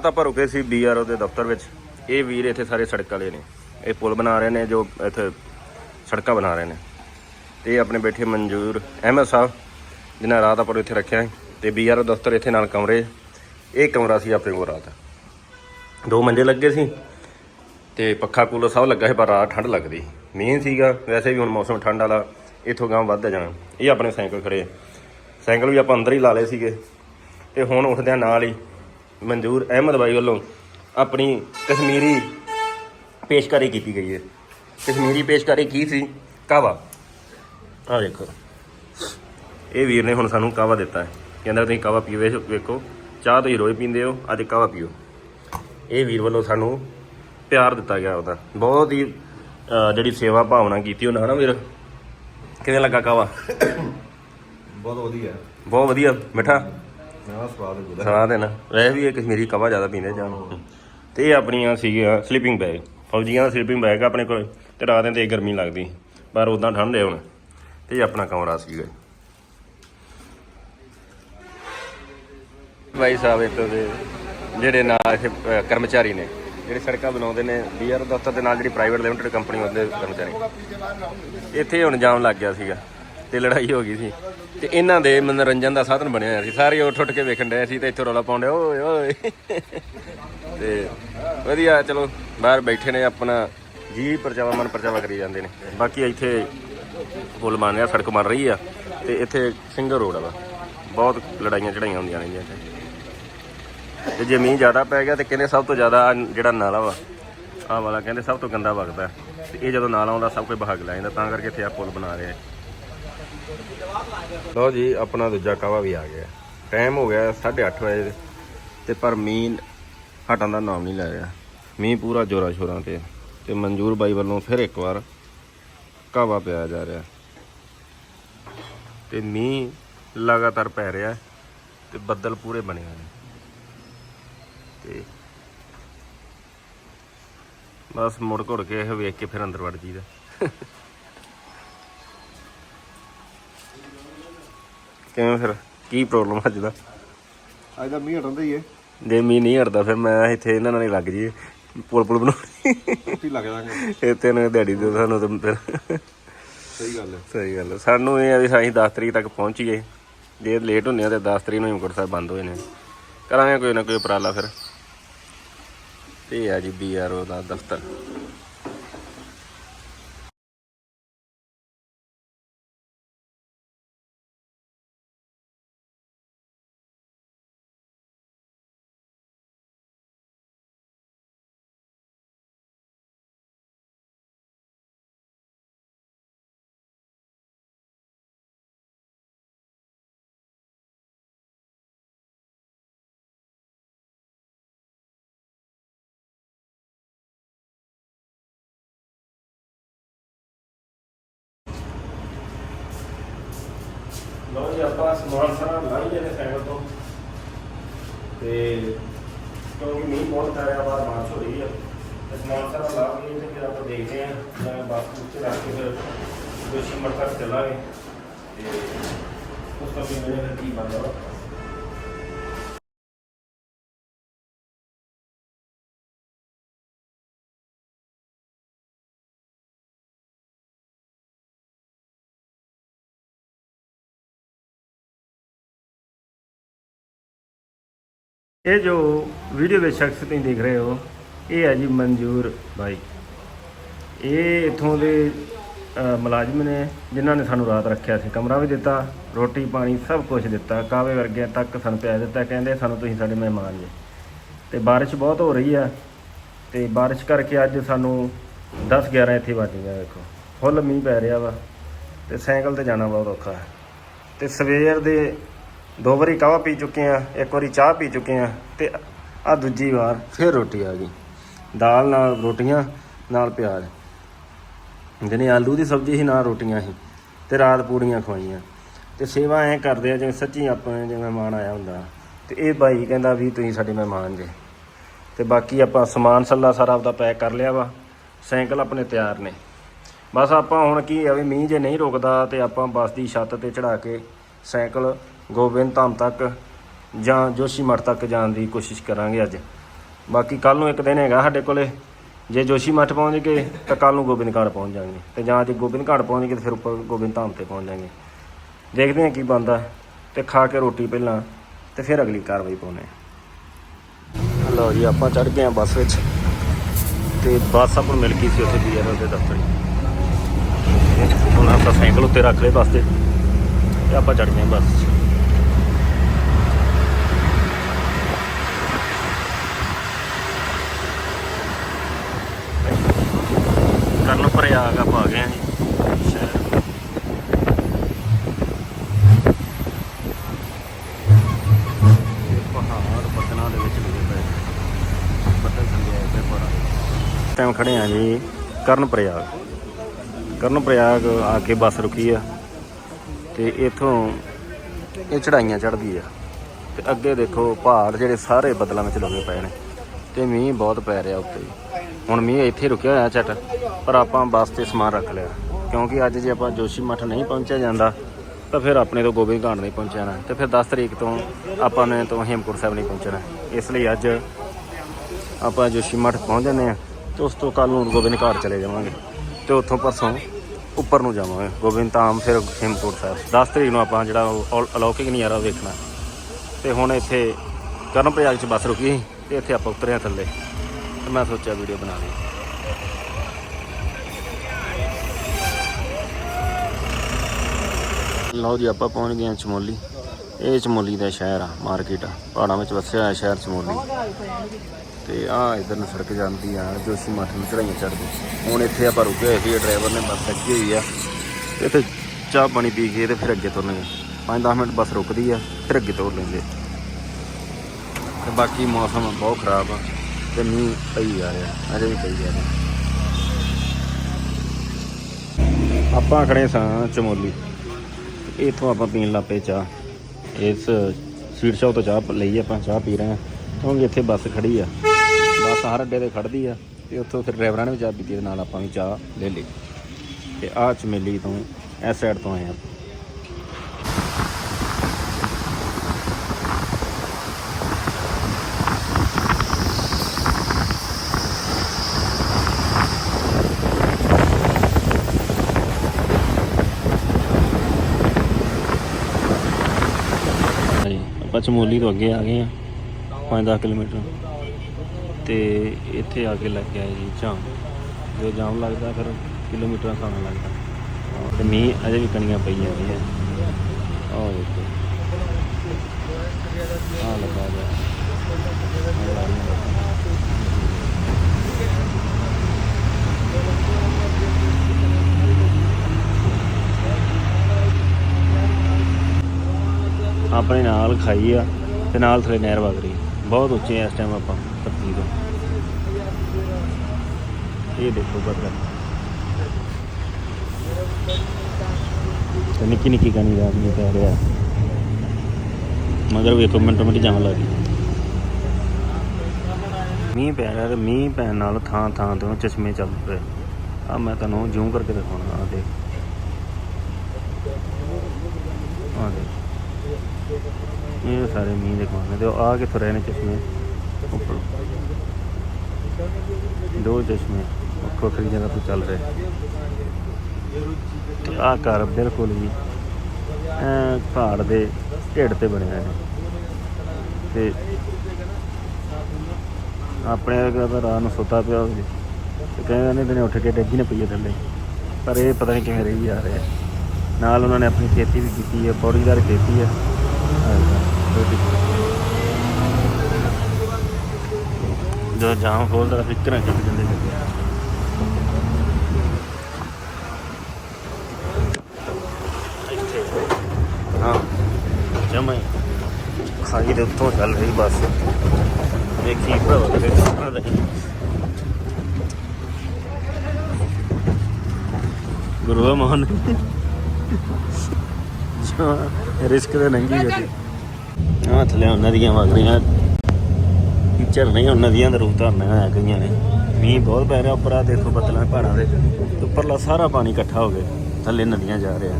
ਤਾਂ ਆਪਾਂ ਰੁਕੇ ਸੀ ਬੀਆਰਓ ਦੇ ਦਫ਼ਤਰ ਵਿੱਚ। ਇਹ ਵੀਰ ਇੱਥੇ ਸਾਰੇ ਸੜਕ ਵਾਲੇ ਨੇ। ਇਹ ਪੁਲ ਬਣਾ ਰਹੇ ਨੇ ਜੋ ਇੱਥੇ ਸੜਕਾਂ ਬਣਾ ਰਹੇ ਨੇ। ਤੇ ਇਹ ਆਪਣੇ ਬੈਠੇ ਮਨਜੂਰ ਅਹਿਮਦ ਸਾਹਿਬ, ਜਿਨ੍ਹਾਂ ਰਾਤ ਆਪਾਂ ਨੂੰ ਇੱਥੇ ਰੱਖਿਆ ਹੈ ਤੇ ਬੀਆਰਓ ਦਫ਼ਤਰ ਇੱਥੇ ਨਾਲ ਕਮਰੇ। ਇਹ ਕਮਰਾ ਸੀ ਆਪਣੇ ਕੋਲ ਰਾਤ। ਦੋ ਮੰਜੇ ਲੱਗੇ ਸੀ ਤੇ ਪੱਖਾ ਕੂਲਰ ਸਭ ਲੱਗਾ ਸੀ, ਪਰ ਰਾਤ ਠੰਡ ਲੱਗਦੀ ਮੀਂਹ ਸੀਗਾ। ਵੈਸੇ ਵੀ ਹੁਣ ਮੌਸਮ ਠੰਡ ਵਾਲਾ, ਇੱਥੋਂ ਗਾਂ ਵੱਧ ਜਾਣਾ। ਇਹ ਆਪਣੇ ਸਾਈਕਲ ਖੜੇ ਸਾਈਕਲ ਵੀ ਆਪਾਂ ਅੰਦਰ ਹੀ ਲਾ ਲਏ ਸੀਗੇ। ਤੇ ਹੁਣ ਉੱਠਦਿਆਂ ਨਾਲ ਹੀ ਮਨਜੂਰ ਅਹਿਮਦ ਬਾਈ ਵੱਲੋਂ ਆਪਣੀ ਕਸ਼ਮੀਰੀ ਪੇਸ਼ਕਾਰੀ ਕੀਤੀ ਗਈ ਹੈ। ਕਸ਼ਮੀਰੀ ਪੇਸ਼ਕਾਰੀ ਕੀ ਸੀ? ਕਾਵਾ ਆ ਦੇਖੋ ਇਹ ਵੀਰ ਨੇ ਹੁਣ ਸਾਨੂੰ ਕਾਵਾ ਦਿੱਤਾ ਹੈ। ਕਹਿੰਦਾ ਤੁਸੀਂ ਕਾਵਾ ਪੀਵੇ ਵੇਖੋ ਚਾਹ ਤੁਸੀਂ ਰੋਜ਼ ਪੀਂਦੇ ਹੋ ਅੱਜ ਕਾਵਾ ਪੀਓ। ਇਹ ਵੀਰ ਵੱਲੋਂ ਸਾਨੂੰ ਪਿਆਰ ਦਿੱਤਾ ਗਿਆ ਉਹਦਾ। ਬਹੁਤ ਹੀ ਜਿਹੜੀ ਸੇਵਾ ਭਾਵਨਾ ਕੀਤੀ ਉਹਨਾਂ ਨਾ ਵੀਰ। ਕਿਵੇਂ ਲੱਗਾ ਕਾਵਾ ਬਹੁਤ ਵਧੀਆ। ਬਹੁਤ ਵਧੀਆ ਮਿੱਠਾ। ਨਾ ਸਵਾਦ ਗੁਦਾ ਸਵਾਦ ਹੈ ਨਾ। ਵੈਸੇ ਵੀ ਇਹ ਕਸ਼ਮੀਰੀ ਕਾਵਾ ਜ਼ਿਆਦਾ ਪੀਂਦੇ ਜਾਨ ਤੇ ਇਹ ਆਪਣੀਆਂ ਸੀਗੀਆਂ ਸਲੀਪਿੰਗ ਬੈਗ ਫੌਜੀਆਂ ਦਾ ਸਲੀਪਿੰਗ ਬੈਗ ਆਪਣੇ ਕੋਲ। ਤੇ ਰਾਤ ਨੂੰ ਤੇ ਗਰਮੀ ਲੱਗਦੀ। ਪਰ ਉਦਾਂ ਠੰਡ ਹੈ ਹੁਣ। ਤੇ ਇਹ ਆਪਣਾ ਕਮਰਾ ਸੀਗਾ। ਭਾਈ ਸਾਹਿਬ ਇੱਥੇ ਦੇ ਜਿਹੜੇ ਨਾਲ ਇੱਥੇ ਅਹ, ਕਰਮਚਾਰੀ ਨੇ ਜਿਹੜੇ ਸੜਕਾਂ ਬਣਾਉਂਦੇ ਨੇ ਬੀਆਰ ਦਫ਼ਤਰ ਦੇ ਨਾਲ ਜਿਹੜੀ ਪ੍ਰਾਈਵੇਟ ਲਿਮਟਿਡ ਕੰਪਨੀ ਉਹਦੇ ਕਰਮਚਾਰੀ ਇੱਥੇ ਹੁਣ ਜਾਮ ਲੱਗ ਗਿਆ ਸੀਗਾ। ਤੇ ਲੜਾਈ ਹੋ ਗਈ ਸੀ। ਤੇ ਇਹਨਾਂ ਦੇ ਮਨੋਰੰਜਨ ਦਾ ਸਾਧਨ ਬਣਿਆ ਹੋਇਆ ਸੀ। ਸਾਰੇ ਉੱਠ ਉੱਠ ਕੇ ਵੇਖਣ ਡਏ ਸੀ ਤੇ ਇੱਥੋਂ ਰੌਲਾ ਪਾਉਂਦੇ, ਓਏ ਓਏ। ਤੇ ਵਧੀਆ, ਚਲੋ, ਬਾਹਰ ਬੈਠੇ ਨੇ, ਆਪਣਾ ਜੀ ਪਰਚਾਵਾ, ਮਨ ਪਰਚਾਵਾ ਕਰੀ ਜਾਂਦੇ ਨੇ। ਬਾਕੀ ਇੱਥੇ ਪੁਲ ਬਣ ਰਿਹਾ, ਸੜਕ ਬਣ ਰਹੀ ਆ, ਤੇ ਇੱਥੇ ਸਿੰਗਰ ਰੋਡ ਆ ਵਾ ਬਹੁਤ ਲੜਾਈਆਂ ਚੜਾਈਆਂ ਹੁੰਦੀਆਂ ਰਹਿੰਦੀਆਂ ਇੱਥੇ। ਤੇ ਜੇ ਮੀਂਹ ਜ਼ਿਆਦਾ ਪੈ ਗਿਆ ਤੇ ਕਹਿੰਦੇ ਸਭ ਤੋਂ ਜ਼ਿਆਦਾ ਆਹ ਜਿਹੜਾ ਨਾਲਾ ਵਾ, ਆਹ ਵਾਲਾ ਕਹਿੰਦੇ ਸਭ ਤੋਂ ਗੰਦਾ ਵਗਦਾ। ਹੈ। ਤੇ ਇਹ ਜਦੋਂ ਨਾਲਾ ਆਉਂਦਾ, ਸਭ ਕੋਈ ਬਹਾਗ ਲੈ ਜਾਂਦਾ, ਤਾਂ ਕਰਕੇ ਇੱਥੇ ਆ ਪੁਲ ਬਣਾ ਰਿਹਾ। ਲਓ ਜੀ, ਆਪਣਾ ਦੂਜਾ ਕਾਵਾ ਵੀ ਆ ਗਿਆ। ਟਾਈਮ ਹੋ ਗਿਆ 8:30 ਵਜੇ ਤੇ ਪਰ ਮੀਂਹ ਹਟਣ ਦਾ ਨਾਮ ਨਹੀਂ ਲੈ ਰਿਹਾ। ਮੀਂਹ ਪੂਰਾ ਜੋਰਾ ਸ਼ੋਰਾਂ ਤੇ। ਤੇ ਮਨਜੂਰ ਬਾਈ ਵੱਲੋਂ ਫਿਰ ਇੱਕ ਵਾਰ ਕਾਵਾ ਪਿਆ ਜਾ ਰਿਹਾ। ਤੇ ਮੀਂਹ ਲਗਾਤਾਰ ਪੈ ਰਿਹਾ ਤੇ ਬੱਦਲ ਪੂਰੇ ਬਣੇ ਹੋਏ ਨੇ। ਤੇ ਬਸ ਮੁੜ ਘੁੜ ਕੇ ਇਹ ਵੇਖ ਕੇ ਫਿਰ ਅੰਦਰ ਵੜ ਜੀਦਾ ਕਿਵੇਂ ਫਿਰ? ਕੀ ਪ੍ਰੋਬਲਮ ਅੱਜ ਦਾ? ਅੱਜ ਦਾ ਮੀਂਹ ਹਟਦਾ ਹੀ ਏ। ਜੇ ਮੀਂਹ ਨਹੀਂ ਹਟਦਾ ਫਿਰ ਮੈਂ ਇੱਥੇ ਇਹਨਾਂ ਨਾਲ ਹੀ ਲੱਗ ਜੀ ਪੁਲ ਪੁਲ ਬਣਾਉਣੀ। ਉੱਥੇ ਹੀ ਲੱਗ ਜਾਾਂਗੇ ਇਹ ਤਿੰਨ ਦਿਹਾੜੀ ਦੇ ਸਾਨੂੰ ਤਾਂ ਫਿਰ। ਸਹੀ ਗੱਲ ਹੈ ਸਹੀ ਗੱਲ ਹੈ। ਸਾਨੂੰ ਇਹ ਆ ਵੀ ਅਸੀਂ 10 ਤਰੀਕ ਤੱਕ ਪਹੁੰਚੀਏ। ਜੇ ਲੇਟ ਹੁੰਦੇ ਆ ਤੇ 10 ਤਰੀਕ ਨੂੰ ਹਿਮਕੁੰਟ ਸਾਹਿਬ ਬੰਦ ਹੋਏ ਨੇ ਕਰਾਂਗੇ ਕੋਈ ਨਾ ਕੋਈ ਉਪਰਾਲਾ ਫਿਰ। ਤੇ ਆ ਜੀ ਬੀਆਰਓ ਦਾ ਦਫ਼ਤਰ। ਲਓ ਜੀ, ਆਪਾਂ ਸਮਾਨ ਸਾਰਾ ਲਾਈ ਜਾਂਦੇ ਸਾਈਕਲ ਤੋਂ। ਤੇ ਕਿਉਂਕਿ ਮੀਂਹ ਬਹੁਤ ਪੈ ਰਿਹਾ, ਬਾਹਰ ਬਾਰਿਸ਼ ਹੋ ਰਹੀ ਹੈ ਤੇ ਸਮਾਨ ਸਾਰਾ ਲਾ ਕੇ ਤੇ ਫਿਰ ਆਪਾਂ ਦੇਖਦੇ ਹਾਂ ਜਾਂ ਬੱਸ ਉੱਤੇ ਰੱਖ ਕੇ ਫਿਰ ਦੋਸ਼ੀ ਮੜ ਤੱਕ ਚੱਲਾਂਗੇ। ਤੇ ਉਸ ਤੋਂ ਵੀ ਮੇਰੇ ਕੀ ਬਣਦਾ ਇਹ ਜੋ ਵੀਡੀਓ ਵਿੱਚ ਸ਼ਖਸ ਤੁਸੀਂ ਦੇਖ ਰਹੇ ਹੋ, ਇਹ ਹੈ ਜੀ ਮਨਜੂਰ ਭਾਈ ਇਹ ਇਥੋਂ ਦੇ ਮੁਲਾਜ਼ਮ ਨੇ ਜਿਨ੍ਹਾਂ ਨੇ ਸਾਨੂੰ ਰਾਤ ਰੱਖਿਆ ਸੀ, ਕਮਰਾ ਵੀ ਦਿੱਤਾ, ਰੋਟੀ ਪਾਣੀ ਸਭ ਕੁਝ ਦਿੱਤਾ ਕਾਵੇ ਵਰਗਿਆਂ ਤੱਕ ਸਾਨੂੰ ਪਿਆ ਦਿੱਤਾ, ਕਹਿੰਦੇ ਸਾਨੂੰ ਤੁਸੀਂ ਸਾਡੇ ਮਹਿਮਾਨ ਜੀ। ਤੇ ਬਾਰਿਸ਼ ਬਹੁਤ ਹੋ ਰਹੀ ਆ, ਤੇ ਬਾਰਿਸ਼ ਕਰਕੇ ਅੱਜ ਸਾਨੂੰ 10 11 ਇੱਥੇ ਵੱਜ ਗਿਆ ਵੇਖੋ। ਫੁੱਲ ਮੀਂਹ ਪੈ ਰਿਹਾ ਵਾ, ਤੇ ਸਾਈਕਲ ਤੇ ਜਾਣਾ ਬਹੁਤ ਔਖਾ ਹੈ। ਤੇ ਸਵੇਰ ਦੇ ਦੋ ਵਾਰੀ ਕਾਵਾ ਪੀ ਚੁੱਕੇ ਆ, ਇੱਕ ਵਾਰੀ ਚਾਹ ਪੀ ਚੁੱਕੇ ਆ ਤੇ ਆ ਦੂਜੀ ਵਾਰ ਫਿਰ ਰੋਟੀ ਆ ਗਈ। ਦਾਲ ਨਾਲ ਰੋਟੀਆਂ, ਨਾਲ ਪਿਆਜ਼। ਜਿਹਨੇ ਆਲੂ ਦੀ ਸਬਜ਼ੀ ਸੀ, ਨਾਲ ਰੋਟੀਆਂ ਹੀ ਤੇ ਰਾਤ ਪੂੜੀਆਂ ਖਵਾਈਆਂ। ਤੇ ਸੇਵਾ ਐ ਕਰਦੇ ਆ, ਜਿਵੇਂ ਸੱਚੀ ਆਪਣੇ ਜਿਵੇਂ ਮਹਿਮਾਨ ਆਇਆ ਹੁੰਦਾ। ਤੇ ਇਹ ਭਾਈ ਕਹਿੰਦਾ ਵੀ ਤੁਸੀਂ ਸਾਡੇ ਮਹਿਮਾਨ ਜੇ। ਤੇ ਬਾਕੀ ਆਪਾਂ ਸਮਾਨ ਸੱਲਾ ਸਾਰਾ ਆਪਦਾ ਪੈਕ ਕਰ ਲਿਆ ਵਾ, ਸਾਈਕਲ ਆਪਣੇ ਤਿਆਰ ਨੇ। ਬਸ ਆਪਾਂ ਹੁਣ ਕੀ ਆ ਵੀ ਮੀਂਹ ਜੇ ਨਹੀਂ ਰੁਕਦਾ ਤੇ ਆਪਾਂ ਬੱਸ ਦੀ ਛੱਤ ਤੇ ਚੜਾ ਕੇ ਸਾਈਕਲ ਗੋਬਿੰਦ ਧਾਮ ਤੱਕ ਜਾਂ ਜੋਸ਼ੀ ਮਠ ਤੱਕ ਜਾਣ ਦੀ ਕੋਸ਼ਿਸ਼ ਕਰਾਂਗੇ ਅੱਜ। ਬਾਕੀ ਕੱਲ ਨੂੰ ਇੱਕ ਦਿਨ ਹੈਗਾ ਸਾਡੇ ਕੋਲੇ। ਜੇ ਜੋਸ਼ੀ ਮੱਠ ਪਹੁੰਚ ਗਏ, ਤਾਂ ਕੱਲ ਨੂੰ ਗੋਬਿੰਦ ਘਾਟ ਪਹੁੰਚ ਜਾਵਾਂਗੇ ਤੇ ਜਾਂ ਜੇ ਗੋਬਿੰਦ ਘਾਟ ਪਹੁੰਚ ਗਏ, ਤਾਂ ਫਿਰ ਉੱਪਰ ਗੋਬਿੰਦ ਧਾਮ ਤੇ ਪਹੁੰਚ ਜਾਵਾਂਗੇ ਦੇਖਦੇ ਹਾਂ ਕੀ ਬਣਦਾ। ਤੇ ਖਾ ਕੇ ਰੋਟੀ ਪਹਿਲਾਂ, ਤੇ ਫਿਰ ਅਗਲੀ ਕਾਰਵਾਈ ਪਾਉਨੇ ਆ ਲਓ ਜੀ, ਆਪਾਂ ਚੜ ਗਏ ਆ ਬੱਸ ਵਿੱਚ। ਤੇ ਬੱਸ ਆਪਾਂ ਨੂੰ ਮਿਲ ਗਈ ਸੀ ਉੱਥੇ ਬੀਆਰਓ ਦੇ ਦਫ਼ਤਰ ਹੁਣ ਆਪਾਂ ਸਾਈਕਲ ਉੱਤੇ ਰੱਖ ਲਏ ਬੱਸ ਤੇ। ਤੇ ਆਪਾਂ ਚੜ ਗਏ ਬੱਸ 'ਚ ਕਰਨ ਪ੍ਰਯਾਗ ਆਪਾਂ ਆ ਗਏ ਆ ਜੀ ਸ਼ਹਿਰ ਪਹਾੜ ਬੱਦਲਾਂ ਦੇ ਵਿੱਚ ਲੱਗੇ ਪਏ। ਬੱਦਲ ਥੱਲੇ ਆਏ ਪਏ ਪਹਾੜਾਂ ਟਾਈਮ ਖੜੇ ਆ ਜੀ ਕਰਨ ਪ੍ਰਯਾਗ ਕਰਨ ਪ੍ਰਯਾਗ ਆ ਕੇ ਬੱਸ ਰੁਕੀ ਆ ਤੇ ਇਥੋਂ ਇਹ ਚੜਾਈਆਂ ਚੜਦੀ ਆ। ਤੇ ਅੱਗੇ ਦੇਖੋ ਪਹਾੜ ਜਿਹੜੇ ਸਾਰੇ ਬੱਦਲਾਂ ਵਿੱਚ ਲੱਗੇ ਪਏ ਨੇ। ਤੇ ਮੀਂਹ ਬਹੁਤ ਪੈ ਰਿਹਾ ਉੱਤੇ ਹੁਣ ਮੀਂਹ ਇੱਥੇ ਰੁਕਿਆ ਹੋਇਆ ਝਟ, ਪਰ ਆਪਾਂ ਬੱਸ ਤੇ ਸਮਾਨ ਰੱਖ ਲਿਆ। ਕਿਉਂਕਿ ਅੱਜ ਜੇ ਆਪਾਂ ਜੋਸ਼ੀ ਮੱਠ ਨਹੀਂ ਪਹੁੰਚਿਆ ਜਾਂਦਾ, ਤਾਂ ਫਿਰ ਆਪਣੇ ਤੋਂ ਗੋਬਿੰਦ ਘਾਟ ਨਹੀਂ ਪਹੁੰਚਣਾ ਤੇ ਫਿਰ 10 ਤਰੀਕ ਤੋਂ ਆਪਾਂ ਨੇ ਤੋਂ ਹੇਮਕੁੰਟ ਸਾਹਿਬ ਨਹੀਂ ਪਹੁੰਚਣਾ ਇਸ ਲਈ ਅੱਜ ਆਪਾਂ ਜੋਸ਼ੀ ਮੱਠ ਪਹੁੰਚ ਜਾਂਦੇ ਆ ਤੇ ਉਸ ਤੋਂ ਕੱਲ ਨੂੰ ਗੋਬਿੰਦ ਘਾਟ ਚਲੇ ਜਾਵਾਂਗੇ। ਤੇ ਉੱਥੋਂ ਪਰਸੋਂ ਉੱਪਰ ਨੂੰ ਜਾਵਾਂਗੇ। ਗੋਬਿੰਦ ਧਾਮ, ਫਿਰ ਹੇਮਕੁੰਟ ਸਾਹਿਬ। 10 ਤਰੀਕ ਨੂੰ ਆਪਾਂ ਜਿਹੜਾ ਉਹ ਅਲ- ਅਲੌਕਿਕ ਨਜ਼ਾਰਾ ਵੇਖਣਾ। ਤੇ ਹੁਣ ਇੱਥੇ ਕਰਨ ਪ੍ਰਯਾਗ ਚ ਬੱਸ ਰੁਕੀ ਸੀ। ਤੇ ਇੱਥੇ ਆਪਾਂ ਉਤਰਿਆ ਥੱਲੇ। ਤੇ ਮੈਂ ਸੋਚਿਆ ਵੀਡੀਓ ਬਣਾ ਲਈ ਲਓ ਜੀ, ਆਪਾਂ ਪਹੁੰਚ ਗਏ ਹਾਂ ਚਮੋਲੀ। ਇਹ ਚਮੋਲੀ ਦਾ ਸ਼ਹਿਰ ਆ, ਮਾਰਕੀਟ ਆ। ਪਹਾੜਾਂ ਵਿੱਚ ਵਸਿਆ ਹੋਇਆ ਸ਼ਹਿਰ ਚਮੋਲੀ। ਤੇ ਆ ਇਧਰ ਨੂੰ ਸੜਕ ਜਾਂਦੀ ਆ, ਜੋਸ਼ੀ ਮੱਠ ਨੂੰ ਚੜਾਈਆਂ ਚੜਦੀ ਹੁਣ ਇੱਥੇ ਆਪਾਂ ਰੁਕੇ ਹੋਏ ਸੀ ਡਰਾਈਵਰ ਨੇ ਬੱਸ ਚੱਕੀ ਹੋਈ ਆ। ਤੇ ਇੱਥੇ ਚਾਹ ਪਾਣੀ ਪੀ ਕੇ ਤੇ ਫਿਰ ਅੱਗੇ ਤੁਰਨਗੇ 5-10 ਮਿੰਟ ਬੱਸ ਰੁਕਦੀ ਆ, ਫਿਰ ਅੱਗੇ ਤੁਰ ਲੈਂਦੇ। ਤੇ ਬਾਕੀ ਮੌਸਮ ਬਹੁਤ ਖਰਾਬ ਆ ਤੇ ਮੀਂਹ ਪਈ ਜਾ ਰਿਹਾ, ਅਜੇ ਵੀ ਪਈ ਜਾ ਰਿਹਾ। ਆਪਾਂ ਖੜੇ ਸਾਂ ਚਮੋਲੀ। ਇਥੋਂ ਆਪਾਂ ਪੀਣ ਲੱਗ ਪਏ ਚਾਹ। ਇਸ ਸਵੀਟ ਸ਼ਾਪ ਤੋਂ ਚਾਹ ਲਈ ਆਪਾਂ, ਚਾਹ ਪੀ ਰਹੇ ਹਾਂ। ਕਿਉਂਕਿ ਇੱਥੇ ਬੱਸ ਖੜੀ ਆ। ਬੱਸ ਹਰ ਅੱਡੇ ਤੇ ਖੜਦੀ ਆ ਤੇ ਉੱਥੋਂ ਫਿਰ ਡਰਾਈਵਰਾਂ ਨੇ ਵੀ ਚਾਹ ਪੀਤੀ ਤੇ ਨਾਲ ਆਪਾਂ ਵੀ ਚਾਹ ਲੈ ਲਈ। ਤੇ ਆਹ ਚਮੇਲੀ ਤੋਂ, ਇਸ ਸਾਈਡ ਤੋਂ ਆਏ ਆਪਾਂ ਹਾਂਜੀ ਆਪਾਂ ਚਮੋਲੀ ਤੋਂ ਅੱਗੇ ਆ ਗਏ ਆ 5-10 ਕਿਲੋਮੀਟਰ। ਤੇ ਇੱਥੇ ਆ ਕੇ ਲੱਗ ਗਿਆ ਜੀ ਜਾਮ। ਜੋ ਜਾਮ ਲੱਗਦਾ ਫਿਰ ਕਿਲੋਮੀਟਰਾਂ ਖਾਣਾ ਲੱਗਦਾ। ਹਾਂ, ਤੇ ਮੀਂਹ ਅਜੇ ਵੀ ਕਣੀਆਂ ਪਈਆਂ ਜਾਂਦੀਆਂ ਆਹ ਦੇਖੋ। ਆਹ ਲੱਗਾ ਗਿਆ ਆਹ ਲਾ ਰਹੀਆਂ ਬੱਸਾਂ। ਆਪਣੇ ਨਾਲ ਖਾਈ ਆ ਤੇ ਨਾਲ ਥਲੇ ਨਹਿਰ ਵਗ ਰਹੀ ਬਹੁਤ ਉੱਚੇ ਆ ਇਸ ਟਾਈਮ ਆਪਾਂ ਧਰਤੀ ਤੋਂ। ਇਹ ਦੇਖੋ ਬੱਦਲ। ਤੇ ਨਿੱਕੀ ਨਿੱਕੀ ਕਣੀ ਰਾਤ ਨੂੰ ਪੈ ਰਿਹਾ। ਮਗਰ ਵੇਖੋ, ਮਿੰਟੋ ਮਿੰਟ ਜਾਮ ਲੱਗ ਗਈ। ਮੀਂਹ ਪੈ ਰਿਹਾ ਤੇ ਮੀਂਹ ਪੈਣ ਨਾਲ ਥਾਂ ਥਾਂ ਤੋਂ ਚਸ਼ਮੇ ਚੱਲ ਪਏ। ਆ ਮੈਂ ਤੁਹਾਨੂੰ ਜ਼ੂਮ ਕਰਕੇ ਦਿਖਾਉਣਾ ਆ ਦੇਖ। ਆ ਦੇਖ। ਇਹ ਸਾਰੇ ਮੀਂਹ ਦੇ ਕੋਨੇ ਤੇ ਆ ਕਿੱਥੋਂ ਰਹੇ ਨੇ ਚਸ਼ਮੇ? ਉੱਪਰ। ਦੋ ਚਸ਼ਮੇ, ਵੱਖੋ ਵੱਖਰੀ ਜਗ੍ਹਾ ਤੋਂ ਚੱਲ ਰਹੇ। ਆ ਘਰ ਬਿਲਕੁਲ ਵੀ ਪਹਾੜ ਦੇ ਢਿੱਡ ਤੇ ਬਣਿਆ ਹੈ। ਤੇ ਆਪਣੇ ਵਰਗਾ ਤਾਂ ਰਾਤ ਨੂੰ ਸੁੱਤਾ ਪਿਆ ਹੋਵੇ। ਤੇ ਕਹਿੰਦੇ ਨੇ ਦਿਨੇ ਉੱਠ ਕੇ ਡੱਗੀ ਨੇ ਪਈਏ ਥੱਲੇ। ਪਰ ਇਹ ਪਤਾ ਨਹੀਂ ਕਿਵੇਂ ਰਹੀ ਜਾ ਰਿਹਾ। ਨਾਲ ਉਹਨਾਂ ਨੇ ਆਪਣੀ ਖੇਤੀ ਵੀ ਕੀਤੀ ਹੈ, ਪੌੜੀਦਾਰ ਖੇਤੀ ਹੈ। ਜੋ ਜਾਮ ਖੋਲਦਾ ਫਿਕਰਾਂ ਚੱਲ ਜਾਂਦੇ ਨੇ ਹਾਂ। ਜਮai ਖਾਈ ਦੇ ਉੱਤੋਂ ਚੱਲ ਰਹੀ ਬੱਸ। ਦੇਖੀ ਭਰਾਵਾ ਕਿਤੇ ਸਾਰਾ ਦੇ ਗੁਰੂ ਮੋਹਨ। ਰਿਸਕ ਤੇ ਨੰਗੀ ਗੱਡੀ ਆ। ਥੱਲੇ ਨਦੀਆਂ ਵਗ ਰਹੀਆਂ ਟੀਚਰ ਨਹੀਂ ਹੁਣ ਨਦੀਆਂ ਦਾ ਰੂਪ ਧਾਰਨ ਗਈਆਂ ਨੇ। ਮੀਂਹ ਬਹੁਤ ਪੈ ਰਿਹਾ ਉੱਪਰ ਆ ਦੇਖੋ ਬੱਦਲਾਂ ਪਹਾੜਾਂ ਦੇ। ਉੱਪਰਲਾ ਸਾਰਾ ਪਾਣੀ ਇਕੱਠਾ ਹੋ ਗਿਆ ਥੱਲੇ ਨਦੀਆਂ ਜਾ ਰਿਹਾ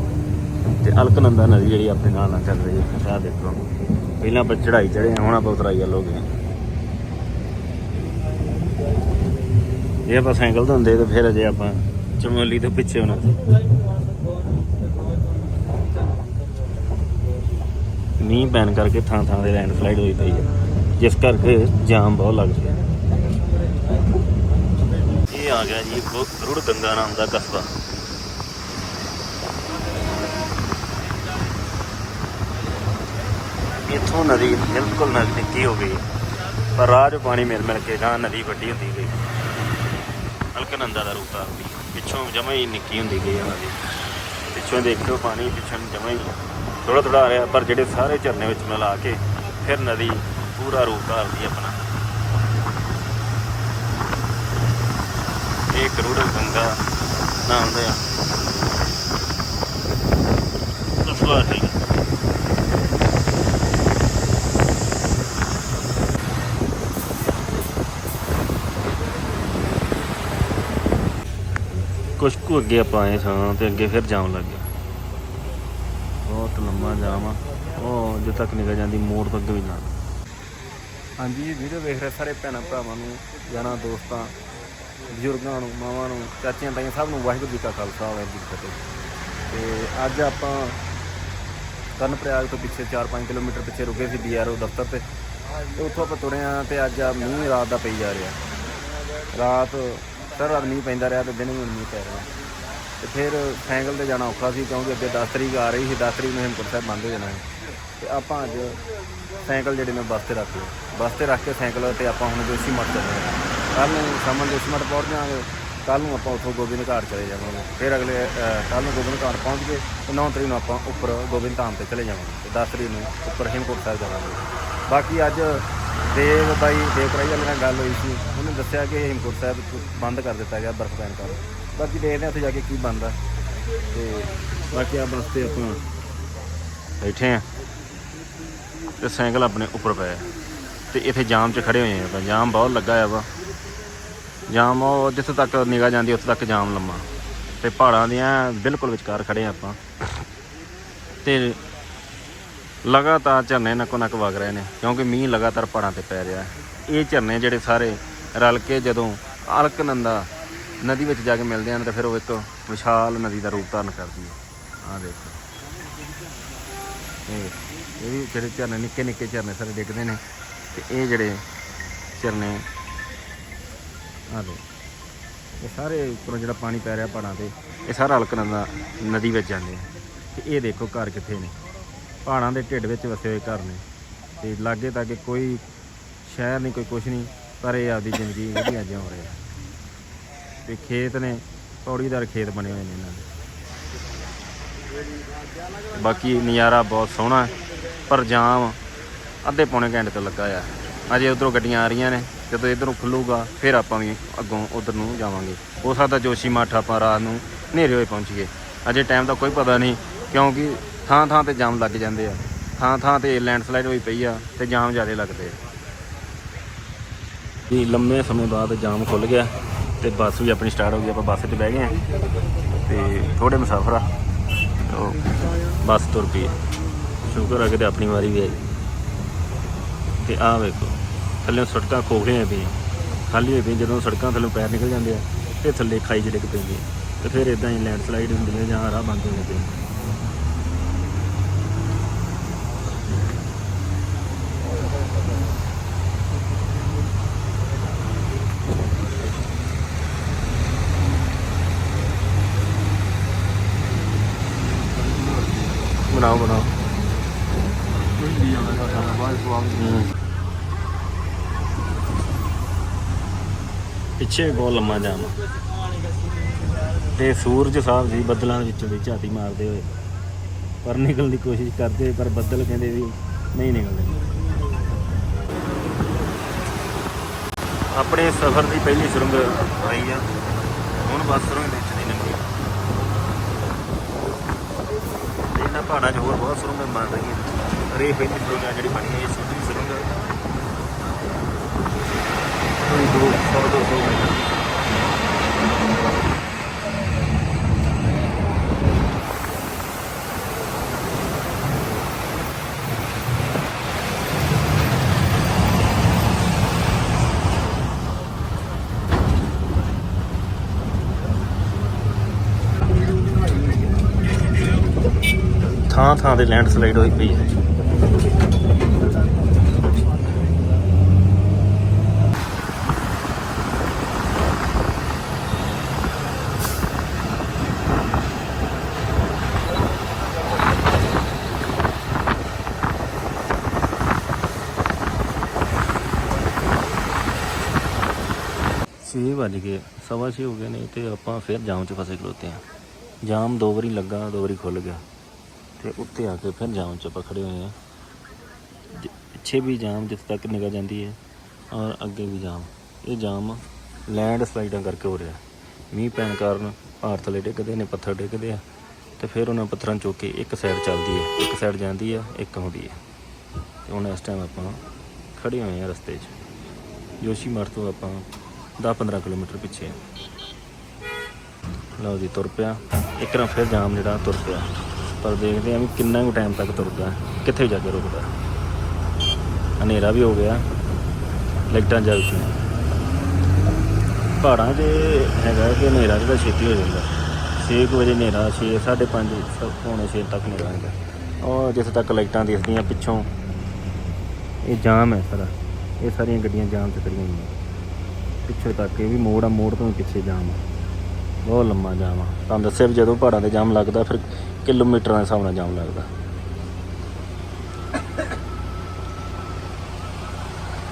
ਤੇ ਅਲਕਨੰਦਾ ਨਦੀ ਜਿਹੜੀ ਆਪਣੇ ਨਾਲ ਨਾਲ ਚੱਲ ਰਹੀ ਹੈ ਆਹ ਦੇਖੋ। ਪਹਿਲਾਂ ਆਪਾਂ ਚੜਾਈ ਚੜੇ ਹਾਂ, ਹੁਣ ਆਪਾਂ ਉਤਰਾਈ ਵੱਲ ਹੋ ਗਏ ਹਾਂ। ਜੇ ਆਪਾਂ ਸਾਈਕਲ ਤੇ ਹੁੰਦੇ ਤੇ ਫਿਰ ਅਜੇ ਆਪਾਂ ਚਮੋਲੀ ਤੋਂ ਪਿੱਛੇ ਹੋਣਾ। ਸੀ ਮੀਂਹ ਪੈਣ ਕਰਕੇ ਥਾਂ ਥਾਂ ਤੇ ਲੈਂਡਸਲਾਈਡ ਹੋਈ ਪਈ ਹੈ। ਜਿਸ ਕਰਕੇ ਜਾਮ ਬਹੁਤ ਲੱਗ ਗਿਆ ਇਹ ਆ ਗਿਆ ਜੀ ਰੁੜ ਗੰਗਾ ਨਾਮ ਦਾ ਕਸਬਾ। ਇੱਥੋਂ ਨਦੀ ਬਿਲਕੁਲ ਨਜ਼ਦੀਕੀ ਹੋ ਗਈ ਪਰ ਰਾਹ 'ਚ ਪਾਣੀ ਮਿਲ ਮਿਲ ਕੇ ਜਾਂ ਨਦੀ ਵੱਡੀ ਹੁੰਦੀ ਗਈ। ਅਲਕਨੰਦਾ ਦਾ ਰੂਪ ਆ। ਪਿੱਛੋਂ ਜਮਾ ਹੀ ਨਿੱਕੀ ਹੁੰਦੀ ਗਈ ਆ ਦੀ ਪਿੱਛੋਂ ਦੇਖਿਓ ਪਾਣੀ ਪਿੱਛੋਂ ਜਮਾ ਹੀ ਥੋੜਾ ਥੋੜਾ ਆ ਰਿਹਾ, ਪਰ ਜਿਹੜੇ ਸਾਰੇ ਝਰਨੇ ਵਿੱਚ ਮਿਲਾ ਕੇ ਫਿਰ ਨਦੀ ਪੂਰਾ ਰੂਪ ਧਾਰਦੀ ਆਪਣਾ। ਇਹ ਕਰੂੜ ਗੰਗਾ ਨਾਮ ਦਾ ਕਸਬਾ ਹੈ। ਕੁਛ ਕੁ ਅੱਗੇ ਆਪਾਂ ਆਏ ਸਾਂ ਤੇ ਅੱਗੇ ਫਿਰ ਜਾਣ ਲੱਗ ਗਿਆ ਬਹੁਤ ਉਹ ਜਿੱਥੇ ਤੱਕ ਨਿਕਲ ਜਾਂਦੀ ਮੋੜ ਤੱਕ ਵੀ ਜਾਣਾ ਹਾਂਜੀ, ਇਹ ਵੀਡੀਓ ਵੇਖ ਰਹੇ ਸਾਰੇ ਭੈਣਾਂ ਭਰਾਵਾਂ ਨੂੰ, ਯਾਰਾਂ ਦੋਸਤਾਂ, ਬਜ਼ੁਰਗਾਂ ਨੂੰ, ਮਾਵਾਂ ਨੂੰ, ਚਾਚੀਆਂ ਤਾਈਆਂ ਸਭ ਨੂੰ ਵਾਹਿਗੁਰੂ ਜੀ ਕਾ ਖਾਲਸਾ, ਵਾਹਿਗੁਰੂ ਜੀ ਕੀ ਫਤਿਹ। ਤੇ ਅੱਜ ਆਪਾਂ ਕਰਨ ਪ੍ਰਯਾਗ ਤੋਂ ਪਿੱਛੇ 4-5 ਕਿਲੋਮੀਟਰ ਪਿੱਛੇ ਰੁਕੇ ਸੀ ਬੀਆਰਓ ਦਫ਼ਤਰ ਤੇ। ਤੇ ਉੱਥੋਂ ਆਪਾਂ ਤੁਰੇ ਆ ਤੇ ਅੱਜ ਆ ਮੀਂਹ ਰਾਤ ਦਾ ਪਈ ਜਾ ਰਿਹਾ। ਰਾਤ ਸਰ ਰਾਤ ਮੀਂਹ ਪੈਂਦਾ ਰਿਹਾ ਤੇ ਦਿਨ ਵੀ ਹੁਣ ਮੀਂਹ ਪੈ ਰਿਹਾ। ਤੇ ਫਿਰ ਸਾਈਕਲ ਤੇ ਜਾਣਾ ਔਖਾ ਸੀ ਕਿਉਂਕਿ ਅੱਗੇ 10 ਤਰੀਕ ਆ ਰਹੀ ਸੀ 10 ਤਰੀਕ ਨੂੰ ਹੇਮਕੁੰਟ ਸਾਹਿਬ ਬੰਦ ਹੋ ਜਾਣਾ ਸੀ। ਤੇ ਆਪਾਂ ਅੱਜ ਸਾਈਕਲ ਜਿਹੜੇ ਮੈਂ ਬੱਸ ਤੇ ਰੱਖ ਲਏ ਬੱਸ ਤੇ ਰੱਖ ਕੇ ਸਾਈਕਲ ਤੇ ਆਪਾਂ ਹੁਣ ਜੋਸ਼ੀ ਮੱਠ ਚੱਲੇ ਹਾਂ ਕੱਲ ਨੂੰ ਸਾਮਨ ਜੋਸ਼ੀ ਮੱਠ ਪਹੁੰਚ ਜਾਵਾਂਗੇ। ਕੱਲ ਨੂੰ ਆਪਾਂ ਉੱਥੋਂ ਗੋਬਿੰਦ ਘਾਟ ਚਲੇ ਜਾਵਾਂਗੇ। ਫਿਰ ਅਗਲੇ ਕੱਲ ਨੂੰ ਗੋਬਿੰਦ ਘਾਟ ਪਹੁੰਚ ਕੇ ਤੇ 9 ਤਰੀਕ ਨੂੰ ਆਪਾਂ ਉੱਪਰ ਗੋਬਿੰਦ ਧਾਮ ਤੇ ਚਲੇ ਜਾਵਾਂਗੇ। ਤੇ 10 ਤਰੀਕ ਨੂੰ ਉੱਪਰ ਹੇਮਕੁੰਟ ਸਾਹਿਬ ਜਾਵਾਂਗੇ। ਬਾਕੀ ਅੱਜ ਦੇਵ ਬਾਈ, ਦੇਵ ਰਾਈ ਵਾਲੇ ਨਾਲ ਗੱਲ ਹੋਈ ਸੀ। ਉਹਨੇ ਦੱਸਿਆ ਕਿ ਹੇਮਕੁੰਟ ਸਾਹਿਬ ਬੰਦ ਕਰ ਦਿੱਤਾ ਗਿਆ ਬਰਫ਼ ਪੈਣ ਕਾਰਨ। ਬਾਕੀ ਦੇਖਦੇ ਹਾਂ ਉੱਥੇ ਜਾ ਕੇ ਕੀ ਬਣਦਾ। ਤੇ ਬਾਕੀ ਆ ਬੱਸ ਤੇ ਆਪਾਂ ਬੈਠੇ ਆ ਤੇ ਸਾਈਕਲ ਆਪਣੇ ਉੱਪਰ ਪਿਆ ਤੇ ਇੱਥੇ ਜਾਮ 'ਚ ਖੜੇ ਹੋਏ ਆ ਆਪਾਂ। ਜਾਮ ਬਹੁਤ ਲੱਗਾ ਆ ਵਾ। ਜਾਮ ਉਹ ਜਿੱਥੇ ਤੱਕ ਨਿਗਾਹ ਜਾਂਦੀ, ਉੱਥੇ ਤੱਕ ਜਾਮ ਲੰਮਾ। ਤੇ ਪਹਾੜਾਂ ਦੀਆਂ ਬਿਲਕੁਲ ਵਿਚਕਾਰ ਖੜੇ ਆ ਆਪਾਂ। ਤੇ ਲਗਾਤਾਰ ਝਰਨੇ ਨੱਕੋ ਨੱਕ ਵਗ ਰਹੇ ਨੇ, ਕਿਉਂਕਿ ਮੀਂਹ ਲਗਾਤਾਰ ਪਹਾੜਾਂ ਤੇ ਪੈ ਰਿਹਾ। ਇਹ ਝਰਨੇ ਜਿਹੜੇ ਸਾਰੇ ਰਲ ਕੇ ਜਦੋਂ ਅਲਕਨੰਦਾ ਨਦੀ ਵਿੱਚ ਜਾ ਕੇ ਮਿਲਦੇ ਹਨ ਤਾਂ ਫਿਰ ਉਹ ਇੱਕ ਵਿਸ਼ਾਲ ਨਦੀ ਦਾ ਰੂਪ ਧਾਰਨ ਕਰਦੀ ਹੈ। ਆਹ ਦੇਖੋ। ਇਹ ਇਹ ਵੀ ਜਿਹੜੇ ਝਰਨੇ, ਨਿੱਕੇ ਨਿੱਕੇ ਝਰਨੇ ਸਾਰੇ ਡਿੱਗਦੇ ਨੇ। ਤੇ ਇਹ ਜਿਹੜੇ ਝਰਨੇ ਆ ਦੇ ਇਹ ਸਾਰੇ ਉੱਪਰੋਂ ਜਿਹੜਾ ਪਾਣੀ ਪੈ ਰਿਹਾ ਪਹਾੜਾਂ ਤੇ, ਇਹ ਸਾਰਾ ਅਲਕਨੰਦਾ ਨਦੀ ਵਿੱਚ ਜਾਂਦੇ ਆ। ਤੇ ਇਹ ਦੇਖੋ ਘਰ ਕਿੱਥੇ ਨੇ। ਪਹਾੜਾਂ ਦੇ ਢਿੱਡ ਵਿੱਚ ਵਸੇ ਹੋਏ ਘਰ ਨੇ। ਤੇ ਲਾਗੇ ਤਾਗੇ ਕੋਈ ਸ਼ਹਿਰ ਨਹੀਂ, ਕੋਈ ਕੁਛ ਨਹੀਂ, ਪਰ ਇਹ ਆਪਦੀ ਜ਼ਿੰਦਗੀ ਵਧੀਆ ਜਿਉ ਰਹੇ ਆ। ਤੇ ਖੇਤ ਨੇ ਪੌੜੀਦਾਰ ਖੇਤ ਬਣੇ ਹੋਏ ਨੇ ਇਹਨਾਂ ਦੇ। ਬਾਕੀ ਨਜ਼ਾਰਾ ਬਹੁਤ ਸੋਹਣਾ ਪਰ ਜਾਮ ਅੱਧੇ ਪੌਣੇ ਘੰਟੇ ਤੋਂ ਲੱਗਾ ਆ। ਅਜੇ ਉਧਰੋਂ ਗੱਡੀਆਂ ਆ ਰਹੀਆਂ ਨੇ, ਜਦੋਂ ਇਧਰੋਂ ਖੁੱਲੂਗਾ, ਫਿਰ ਆਪਾਂ ਵੀ ਅੱਗੋਂ ਉਧਰ ਨੂੰ ਜਾਵਾਂਗੇ। ਹੋ ਸਕਦਾ ਜੋਸ਼ੀ ਮੱਠ ਆਪਾਂ ਰਾਤ ਨੂੰ ਹਨੇਰੇ ਹੋਏ ਪਹੁੰਚੀਏ। ਅਜੇ ਟਾਈਮ ਦਾ ਕੋਈ ਪਤਾ ਨਹੀਂ, ਕਿਉਂਕਿ ਥਾਂ ਥਾਂ ਤੇ ਜਾਮ ਲੱਗ ਜਾਂਦੇ ਆ। ਥਾਂ ਥਾਂ ਤੇ ਲੈਂਡਸਲਾਈਡ ਹੋਈ ਪਈ ਆ ਤੇ ਜਾਮ ਜ਼ਿਆਦਾ ਲੱਗਦੇ ਆ। ਜੀ, ਲੰਮੇ ਸਮੇਂ ਬਾਅਦ ਜਾਮ ਖੁੱਲ ਗਿਆ। ਤੇ ਬੱਸ ਵੀ ਆਪਣੀ ਸਟਾਰਟ ਹੋ ਗਈ, ਆਪਾਂ ਬੱਸ 'ਤੇ ਬਹਿ ਗਏ ਆ ਤੇ ਥੋੜੇ ਮੁਸਾਫਰ ਆ ਉਹ ਬੱਸ ਤੁਰ ਪਈ ਸ਼ੁਕਰ ਆ ਕਿਤੇ ਆਪਣੀ ਵਾਰੀ ਵੀ ਆਈ। ਤੇ ਆ ਵੇਖੋ, ਥੱਲੇ ਸੜਕਾਂ ਖੋਖਲੀਆਂ ਪਈਆਂ, ਖਾਲੀ ਹੋਈ ਪਈਆਂ, ਜਦੋਂ ਸੜਕਾਂ ਥੱਲੋਂ ਪੈਰ ਨਿਕਲ ਜਾਂਦੇ ਆ, ਤੇ ਥੱਲੇ ਖਾਈ ਜਿਹੜੇ ਪੈਂਦੀ ਹੈ ਤੇ ਫਿਰ ਇਦਾਂ ਹੀ ਲੈਂਡਸਲਾਈਡ ਹੁੰਦੀ ਹੈ ਜਾਂ ਰਾਹ ਬੰਦ ਹੋ ਜਾਂਦੇ ਬਣਾਓ ਬਣਾਓ। ਪਿੱਛੇ ਬਹੁਤ ਲੰਮਾ ਜਾਮ ਤੇ ਸੂਰਜ ਸਾਹਿਬ ਜੀ ਬੱਦਲਾਂ ਦੇ ਵਿੱਚੋਂ ਦੀ ਝਾਤੀ ਮਾਰਦੇ ਹੋਏ। ਪਰ ਨਿਕਲਣ ਦੀ ਕੋਸ਼ਿਸ਼ ਕਰਦੇ, ਪਰ ਬੱਦਲ ਕਹਿੰਦੇ ਵੀ ਨਹੀਂ ਨਿਕਲਦੇ। ਆਪਣੇ ਸਫ਼ਰ ਦੀ ਪਹਿਲੀ ਸੁਰੰਗ ਆਈ ਆ। ਹੁਣ ਬੱਸ ਸੁਰੰਗ ਦੇ ਵਿੱਚ ਦੀ ਲੰਘੀ ਤੇ ਇਹਨਾਂ ਪਹਾੜਾਂ 'ਚ ਹੋਰ ਬਹੁਤ ਸੁਰੰਗਾਂ ਬਣ ਰਹੀਆਂ ਅਰੇ ਪਹਿਲੀ ਸੁਰੰਗ ਜਿਹੜੀ ਬਣੀ ਹੈ ਇਹ ਸੁਰੰਗ ਸੁਰੰਗ। ਕੋਈ ਦੋ, ਸੌ ਦੋ ਸੌ ਮੀਟਰ। ਥਾਂ ਥਾਂ ਤੇ ਲੈਂਡ ਸਲਾਈਡ ਹੋਈ ਪਈ ਹੈ। ਛੇ ਵੱਜ ਗਏ, ਸਵਾ ਛੇ ਹੋ ਗਏ ਨੇ ਤੇ ਆਪਾਂ ਫਿਰ ਜਾਮ 'ਚ ਫਸੇ ਖਲੋਤੇ ਆ ਜਾਮ ਦੋ ਵਾਰੀ ਲੱਗਾ, ਦੋ ਵਾਰੀ ਖੁੱਲ ਗਿਆ। ਤੇ ਉੱਤੇ ਆ ਕੇ ਫਿਰ ਜਾਮ 'ਚ ਆਪਾਂ ਖੜੇ ਹੋਏ ਆ ਪਿੱਛੇ ਵੀ ਜਾਮ ਜਿੱਥੇ ਤੱਕ ਨਿਗਾਹ ਜਾਂਦੀ ਹੈ ਔਰ ਅੱਗੇ ਵੀ ਜਾਮ। ਇਹ ਜਾਮ ਲੈਂਡ ਸਲਾਈਡਾਂ ਕਰਕੇ ਹੋ ਰਿਹਾ। ਮੀਂਹ ਪੈਣ ਕਾਰਨ ਪਹਾੜ ਥੱਲੇ ਡਿੱਗਦੇ ਨੇ, ਪੱਥਰ ਡਿੱਗਦੇ ਆ ਤੇ ਫਿਰ ਉਹਨਾਂ ਪੱਥਰਾਂ ਚੁੱਕ ਕੇ ਇੱਕ ਸਾਈਡ ਚੱਲਦੀ ਹੈ, ਇੱਕ ਸਾਈਡ ਜਾਂਦੀ ਆ ਇੱਕ ਆਉਂਦੀ ਹੈ। ਤੇ ਹੁਣ ਇਸ ਟਾਈਮ ਆਪਾਂ ਖੜੇ ਹੋਏ ਆ ਰਸਤੇ 'ਚ। ਜੋਸ਼ੀ ਮਠ ਤੋਂ ਆਪਾਂ 10-15 ਕਿਲੋਮੀਟਰ ਪਿੱਛੇ ਆ ਲਓ ਜੀ ਤੁਰ ਪਿਆ। ਇੱਕ ਵਾਰ ਫਿਰ ਜਾਮ ਜਿਹੜਾ ਤੁਰ ਪਿਆ। ਪਰ ਦੇਖਦੇ ਆ ਵੀ ਕਿੰਨਾ ਕੁ ਟਾਈਮ ਤੱਕ ਤੁਰਦਾ, ਕਿੱਥੇ ਜਾ ਕੇ ਰੁਕਦਾ। ਹਨੇਰਾ ਵੀ ਹੋ ਗਿਆ, ਲਾਈਟਾਂ ਜਲ ਪਈਆਂ ਪਹਾੜਾਂ 'ਚ ਹੈਗਾ ਕਿ ਹਨੇਰਾ ਜਿਹੜਾ ਛੇਤੀ ਹੋ ਜਾਂਦਾ। 6 ਵਜੇ ਹਨੇਰਾ 6 5:30 ਪੌਣੇ 6 ਤੱਕ ਹਨੇਰਾ ਹੁੰਦਾ। ਔਰ ਜਿੱਥੇ ਤੱਕ ਲਾਈਟਾਂ ਦਿਖਦੀਆਂ ਪਿੱਛੋਂ, ਇਹ ਜਾਮ ਹੈ ਸਾਰਾ। ਇਹ ਸਾਰੀਆਂ ਗੱਡੀਆਂ ਜਾਮ 'ਚ ਖੜੀਆਂ ਹੋਈਆਂ। ਪਿੱਛੇ ਤੱਕ ਇਹ ਵੀ ਮੋੜ ਆ, ਮੋੜ ਤੋਂ ਵੀ ਪਿੱਛੇ ਜਾਮ ਆ। ਬਹੁਤ ਲੰਮਾ ਜਾਮ ਆ। ਤੁਹਾਨੂੰ ਦੱਸਿਆ ਵੀ ਜਦੋਂ ਪਹਾੜਾਂ ਦੇ ਜਾਮ ਲੱਗਦਾ, ਫਿਰ ਕਿਲੋਮੀਟਰਾਂ ਦੇ ਹਿਸਾਬ ਨਾਲ ਜਾਮ ਲੱਗਦਾ।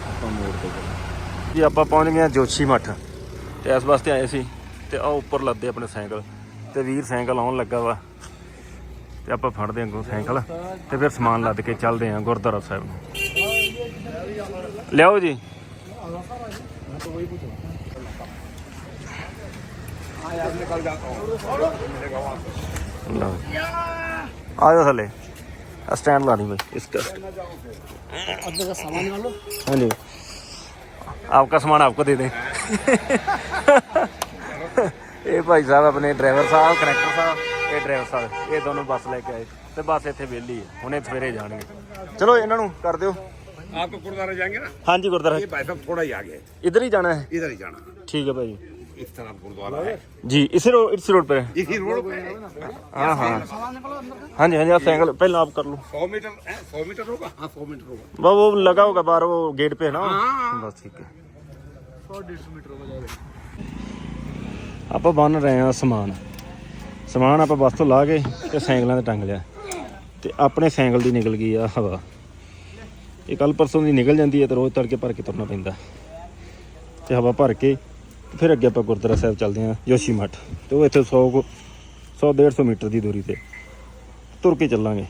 ਆਪਾਂ ਮੋੜ ਤੇ ਗਏ ਜੀ, ਆਪਾਂ ਪਹੁੰਚ ਗਏ ਹਾਂ ਜੋਸ਼ੀ ਮੱਠ। ਤੇ ਇਸ ਵਾਸਤੇ ਆਏ ਸੀ ਤੇ ਆ ਉੱਪਰ ਲੱਦੇ ਆਪਣੇ ਸਾਈਕਲ। ਤੇ ਵੀਰ ਸਾਈਕਲ ਆਉਣ ਲੱਗਾ ਵਾ। ਤੇ ਆਪਾਂ ਫੜਦੇ ਹਾਂ ਅੱਗੋਂ ਸਾਈਕਲ। ਤੇ ਫਿਰ ਸਮਾਨ ਲੱਦ ਕੇ ਚੱਲਦੇ ਹਾਂ ਗੁਰਦੁਆਰਾ ਸਾਹਿਬ ਨੂੰ। ਲਿਆਓ ਜੀ ਲਓ ਜੀ। ਲਓ ਆ ਜਾ ਥੱਲੇ। ਆ ਸਟੈਂਡ ਲਾ ਲਈ ਬਈ। ਇਸ ਦਾ ਅੱਧਾ ਦਾ ਸਾਮਾਨ ਲਾ ਲਓ। ਹਾਂਜੀ। ਆਪਕਾ ਸਮਾਨ ਆਪਕੋ ਦੇ ਦੇ। ਇਹ ਭਾਈ ਸਾਹਿਬ ਆਪਣੇ ਡਰਾਈਵਰ ਸਾਹਿਬ ਕਨੈਕਟਰ ਸਾਹਿਬ ਇਹ ਡਰਾਈਵਰ ਸਾਹਿਬ ਇਹ ਦੋਨੋਂ ਬੱਸ ਲੈ ਕੇ ਆਏ। ਤੇ ਬੱਸ ਇੱਥੇ ਵਿਹਲੀ ਹੈ। ਹੁਣੇ ਸਵੇਰੇ ਜਾਣਗੇ। ਚਲੋ ਇਹਨਾਂ ਨੂੰ ਕਰ ਦਿਓ। ਆਪ ਗੁਰਦਾਰੇ ਜਾਣਗੇ ਨਾ? ਹਾਂਜੀ ਗੁਰਦਾਰੇ ਇਹ ਭਾਈ ਸਾਹਿਬ ਥੋੜਾ ਹੀ ਆਗੇ ਇਧਰ ਹੀ ਜਾਣਾ ਹੈ? ਇਧਰ ਹੀ ਜਾਣਾ। ਠੀਕ ਹੈ ਭਾਈ। इस तरफ गुरुद्वारा है जी इसी रोड इसी रोड पे है इसी रोड पे हाँ हाँ हाँ जी हाँ जी आप साइकिल पहले आप कर लो सौ मीटर है सौ मीटर होगा हाँ सौ मीटर होगा वो वो लगा होगा बाहर वो गेट पे है ना हाँ। बस ठीक है ਆਪਾਂ ਬੰਨ ਰਹੇ ਹਾਂ ਸਮਾਨ ਸਮਾਨ ਆਪਾਂ ਬੱਸ ਤੋਂ ਲਾ ਕੇ ਤੇ ਸਾਈਕਲਾਂ ਤੇ ਟੰਗ ਲਿਆ ਤੇ ਆਪਣੇ ਸਾਈਕਲ ਦੀ ਨਿਕਲ ਗਈ ਆ ਹਵਾ ਇਹ ਕੱਲ ਪਰਸੋਂ ਦੀ ਨਿਕਲ ਜਾਂਦੀ ਹੈ ਤੇ ਰੋਜ਼ ਤੜਕੇ ਭਰ ਕੇ ਤੁਰਨਾ ਪੈਂਦਾ ਤੇ ਹਵਾ ਭਰ ਕੇ ਤੇ ਫਿਰ ਅੱਗੇ ਆਪਾਂ ਗੁਰਦੁਆਰਾ ਸਾਹਿਬ ਚੱਲਦੇ ਹਾਂ, ਜੋਸ਼ੀ ਮੱਠ ਤੇ ਉਹ ਇੱਥੇ 100 ਕੁ 100 150 ਮੀਟਰ ਦੀ ਦੂਰੀ ਤੇ ਤੁਰ ਕੇ ਚੱਲਾਂਗੇ।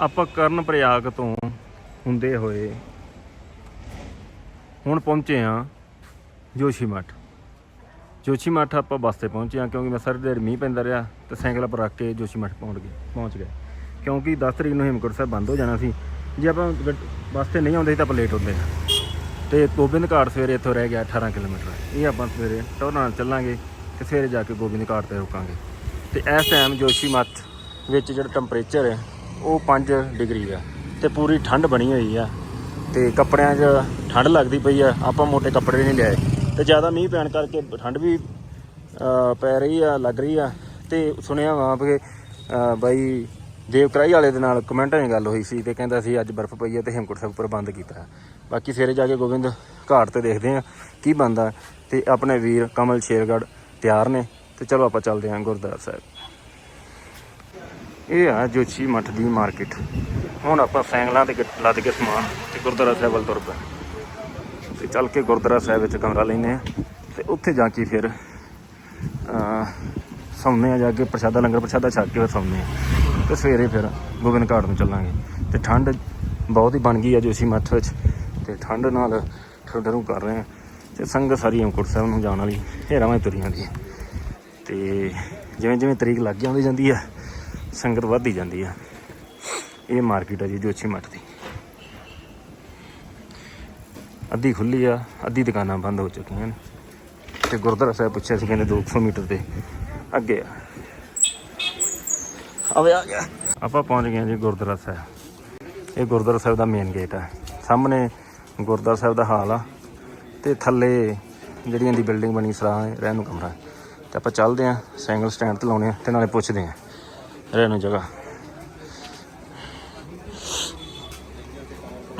ਆਪਾਂ ਕਰਨ ਪ੍ਰਯਾਗ ਤੋਂ ਹੁੰਦੇ ਹੋਏ ਹੁਣ ਪਹੁੰਚੇ ਆ ਜੋਸ਼ੀ ਮੱਠ। ਜੋਸ਼ੀ ਮੱਠ ਆਪਾਂ ਬੱਸ ਤੇ ਪਹੁੰਚੇ ਆ ਕਿਉਂਕਿ ਮੈਂ ਸਾਰੀ ਦੇਰ ਮੀਂਹ ਪੈਂਦਾ ਰਿਹਾ ਤੇ ਸਾਈਕਲ ਪਰ ਰੱਖ ਕੇ ਜੋਸ਼ੀ ਮੱਠ ਪਹੁੰਚ ਗਏ ਪਹੁੰਚ ਗਏ। ਕਿਉਂਕਿ 10 ਤਰੀਕ ਨੂੰ ਹੇਮਕੁੰਟ ਸਾਹਿਬ ਬੰਦ ਹੋ ਜਾਣਾ ਸੀ। ਜੇ ਆਪਾਂ ਗੱਡ- ਬੱਸ ਤੇ ਨਹੀਂ ਆਉਂਦੇ ਸੀ ਤਾਂ ਆਪਾਂ ਲੇਟ ਹੁੰਦੇ ਤੇ ਗੋਬਿੰਦ ਘਾਟ ਸਵੇਰੇ ਇੱਥੋਂ ਰਹਿ ਗਿਆ 18 ਕਿਲੋਮੀਟਰ। ਇਹ ਆਪਾਂ ਸਵੇਰੇ ਟੋਰਾਂ ਨਾਲ ਚੱਲਾਂਗੇ ਤੇ ਸਵੇਰੇ ਜਾ ਕੇ ਗੋਬਿੰਦ ਘਾਟ ਤੇ ਰੁਕਾਂਗੇ। ਤੇ ਇਸ ਟਾਈਮ ਜੋਸ਼ੀ ਮੱਠ ਵਿੱਚ ਜਿਹੜਾ ਟੈਂਪਰੇਚਰ ਹੈ, ਉਹ 5 ਡਿਗਰੀ ਆ। ਤੇ ਪੂਰੀ ਠੰਡ ਬਣੀ ਹੋਈ ਆ। ਤੇ ਕੱਪੜਿਆਂ 'ਚ ਠੰਡ ਲੱਗਦੀ ਪਈ ਆ। ਆਪਾਂ ਮੋਟੇ ਕੱਪੜੇ ਨਹੀਂ ਲਿਆਏ। ਤੇ ਜ਼ਿਆਦਾ ਮੀਂਹ ਪੈਣ ਕਰਕੇ ਠੰਡ ਵੀ ਪੈ ਰਹੀ ਆ, ਲੱਗ ਰਹੀ ਆ। ਤੇ ਸੁਣਿਆ ਵਾ ਕਿ ਬਾਈ ਦੇਵਕਰਾਈ ਵਾਲੇ ਦੇ ਨਾਲ ਕਮੈਂਟਾਂ 'ਚ ਗੱਲ ਹੋਈ ਸੀ ਤੇ ਕਹਿੰਦਾ ਸੀ, ਅੱਜ ਬਰਫ਼ ਪਈ ਹੈ ਤੇ ਹੇਮਕੁੰਟ ਸਾਹਿਬ ਪ੍ਰਬੰਧ ਕੀਤਾ। ਬਾਕੀ ਸਵੇਰੇ ਜਾ ਕੇ ਗੋਬਿੰਦ ਘਾਟ ਤੇ ਦੇਖਦੇ ਆ ਕੀ ਬੰਦਾ ਤੇ ਆਪਣੇ ਵੀਰ ਕਮਲ ਸ਼ੇਰਗੜ੍ਹ ਤਿਆਰ ਨੇ ਤੇ ਚਲੋ ਆਪਾਂ ਚੱਲਦੇ ਹਾਂ ਗੁਰਦੁਆਰਾ ਸਾਹਿਬ। ਇਹ ਆ ਜੋਸ਼ੀ ਮੱਠ ਦੀ ਮਾਰਕੀਟ। ਹੁਣ ਆਪਾਂ ਸਾਈਕਲਾਂ ਤੇ ਲੱਦ ਕੇ ਸਮਾਨ ਤੇ ਗੁਰਦੁਆਰਾ ਸਾਹਿਬ ਵੱਲ ਤੁਰ ਪਏ। ਤੇ ਚੱਲ ਕੇ ਗੁਰਦੁਆਰਾ ਸਾਹਿਬ ਵਿੱਚ ਕਮਰਾ ਲੈਨੇ ਆ ਤੇ ਉੱਥੇ ਜਾ ਕੇ ਫਿਰ ਸੌਂਦੇ ਆ ਜਾ ਕੇ ਪ੍ਰਸ਼ਾਦਾ, ਲੰਗਰ ਪ੍ਰਸ਼ਾਦਾ ਛਕ ਕੇ ਫਿਰ ਸੌਂਦੇ ਆ ਤੇ ਸਵੇਰੇ ਫਿਰ ਗੋਬਿੰਦ ਘਾਟ ਨੂੰ ਚੱਲਾਂਗੇ। ਤੇ ਠੰਡ ਬਹੁਤ ਹੀ ਬਣ ਗਈ ਆ ਜੋਸ਼ੀ ਮੱਠ ਵਿੱਚ। ਤੇ ਠੰਡ ਨਾਲ ਠੰਡਰੂ ਕਰ ਰਹੇ ਆ ਤੇ ਸੰਗਤ ਸਾਰੀ ਹੇਮਕੁੰਟ ਸਾਹਿਬ ਨੂੰ ਜਾਣ ਵਾਲੀ ਹੇਰਾਵਾਂ ਹੀ ਤੁਰੀ ਜਾਂਦੀ ਹੈ ਤੇ ਜਿਵੇਂ ਜਿਵੇਂ ਤਰੀਕ ਲੱਗ ਜਾਂਦੀ ਜਾਂਦੀ ਆ, ਸੰਗਤ ਵੱਧਦੀ ਜਾਂਦੀ ਆ। ਇਹ ਮਾਰਕੀਟ ਆ ਜੀ ਜੋਸ਼ੀ ਮੱਠ ਦੀ। ਅੱਧੀ ਖੁੱਲੀ ਆ, ਅੱਧੀ ਦੁਕਾਨਾਂ ਬੰਦ ਹੋ ਚੁੱਕੀਆਂ ਨੇ। ਤੇ ਗੁਰਦੁਆਰਾ ਸਾਹਿਬ ਪੁੱਛਿਆ ਸੀ, ਕਹਿੰਦੇ 200 ਮੀਟਰ ਤੇ ਅੱਗੇ ਆ। ਆਵੇ, ਆ ਗਿਆ। ਆਪਾਂ ਪਹੁੰਚ ਗਏ ਜੀ ਗੁਰਦੁਆਰਾ ਸਾਹਿਬ। ਇਹ ਗੁਰਦੁਆਰਾ ਸਾਹਿਬ ਦਾ ਮੇਨ ਗੇਟ ਆ। ਸਾਹਮਣੇ ਗੁਰਦੁਆਰਾ ਸਾਹਿਬ ਦਾ ਹਾਲ ਆ ਤੇ ਥੱਲੇ ਜਿਹੜੀਆਂ ਦੀ ਬਿਲਡਿੰਗ ਬਣੀ ਸਰਾਂ ਰਹਿਣ ਨੂੰ ਕਮਰਾ। ਹੈ। ਤੇ ਆਪਾਂ ਚੱਲਦੇ ਆਂ ਸਾਈਕਲ ਸਟੈਂਡ ਤੇ ਲਾਉਣੇ ਆ ਤੇ ਨਾਲੇ ਪੁੱਛਦੇ ਆਂ ਰਹਿਣ ਨੂੰ ਜਗ੍ਹਾ।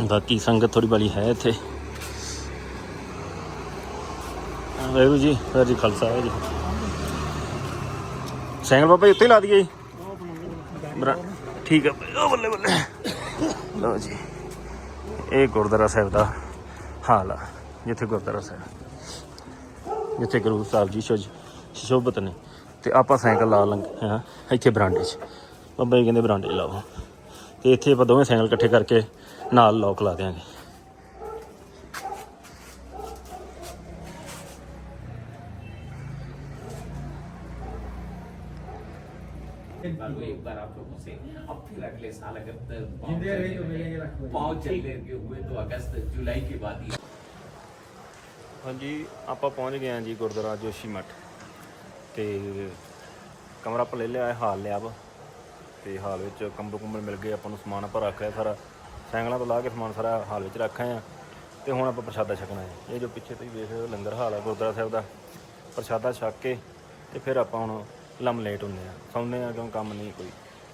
ਬਾਕੀ ਸੰਗਤ ਥੋੜੀ ਬੜੀ ਹੈ ਇੱਥੇ। ਵਾਹਿਗੁਰੂ ਜੀ ਵਾਹਿਗੁਰੂ ਜੀ ਖਾਲਸਾ, ਵਾਹਿਗੁਰੂ ਜੀ ਸੈਂਗਲ ਬਾਬਾ ਜੀ ਉੱਤੇ ਹੀ ਲਾ ਦਈਏ ਜੀ। ਠੀਕ ਆ। ਉਹ ਬੱਲੇ ਬੱਲੇ। ਲਓ ਜੀ। ਇਹ ਗੁਰਦੁਆਰਾ ਸਾਹਿਬ ਦਾ ਹਾਲ ਆ, ਜਿੱਥੇ ਗੁਰਦੁਆਰਾ ਸਾਹਿਬ। ਜਿੱਥੇ ਗੁਰੂ ਸਾਹਿਬ ਜੀ ਸ਼ੋਭਤ ਨੇ। ਤੇ ਆਪਾਂ ਸਾਈਕਲ ਲਾ ਲੰਗੇ ਹਾਂ, ਇੱਥੇ ਬਰਾਂਡੇ 'ਚ। ਬਾਬਾ ਜੀ ਕਹਿੰਦੇ ਬਰਾਂਡੇ ਲਾਓ। ਤੇ ਇੱਥੇ ਆਪਾਂ ਦੋਵੇਂ ਸਾਈਕਲ ਇਕੱਠੇ ਕਰਕੇ ਨਾਲ ਲੋਕ ਲਾ ਦੇਾਂਗੇ ਇੱਕ ਵਾਰ ਇੱਕ ਆਪ साल अगर त- पाँव चलने के हुए तो अगस्त जुलाई के बाद ही ਹਾਂਜੀ ਆਪਾਂ ਪਹੁੰਚ ਗਏ ਹਾਂ ਜੀ ਗੁਰਦੁਆਰਾ ਜੋਸ਼ੀ ਮੱਠ ਤੇ ਕਮਰਾ ਆਪਾਂ ਲੈ ਲਿਆ ਹੈ ਹਾਲ ਲਿਆ ਵਾ ਤੇ ਹਾਲ ਵਿੱਚ ਕੰਬਲ ਕੁੰਬਲ ਮਿਲ ਗਏ ਆਪਾਂ ਨੂੰ ਸਮਾਨ ਆਪਾਂ ਰੱਖ ਲਿਆ ਸਾਰਾ ਸਾਈਕਲਾਂ ਤੋਂ ਲਾ ਕੇ ਸਮਾਨ ਸਾਰਾ ਹਾਲ ਵਿੱਚ ਰੱਖ ਆਏ ਆ ਤੇ ਹੁਣ ਆਪਾਂ ਪ੍ਰਸ਼ਾਦਾ ਛਕਣਾ ਹੈ ਇਹ ਜੋ ਪਿੱਛੇ ਤੁਸੀਂ ਵੇਖ ਰਹੇ ਹੋ ਲੰਗਰ ਹਾਲ ਹੈ ਗੁਰਦੁਆਰਾ ਸਾਹਿਬ ਦਾ ਪ੍ਰਸ਼ਾਦਾ ਛਕ ਕੇ ਤੇ ਫਿਰ ਆਪਾਂ ਹੁਣ ਲੰਮ ਲੇਟ ਹੁੰਦੇ ਆ ਸੌਂਦੇ ਆ ਕਿਉਂ ਕੰਮ ਨਹੀਂ ਕੋਈ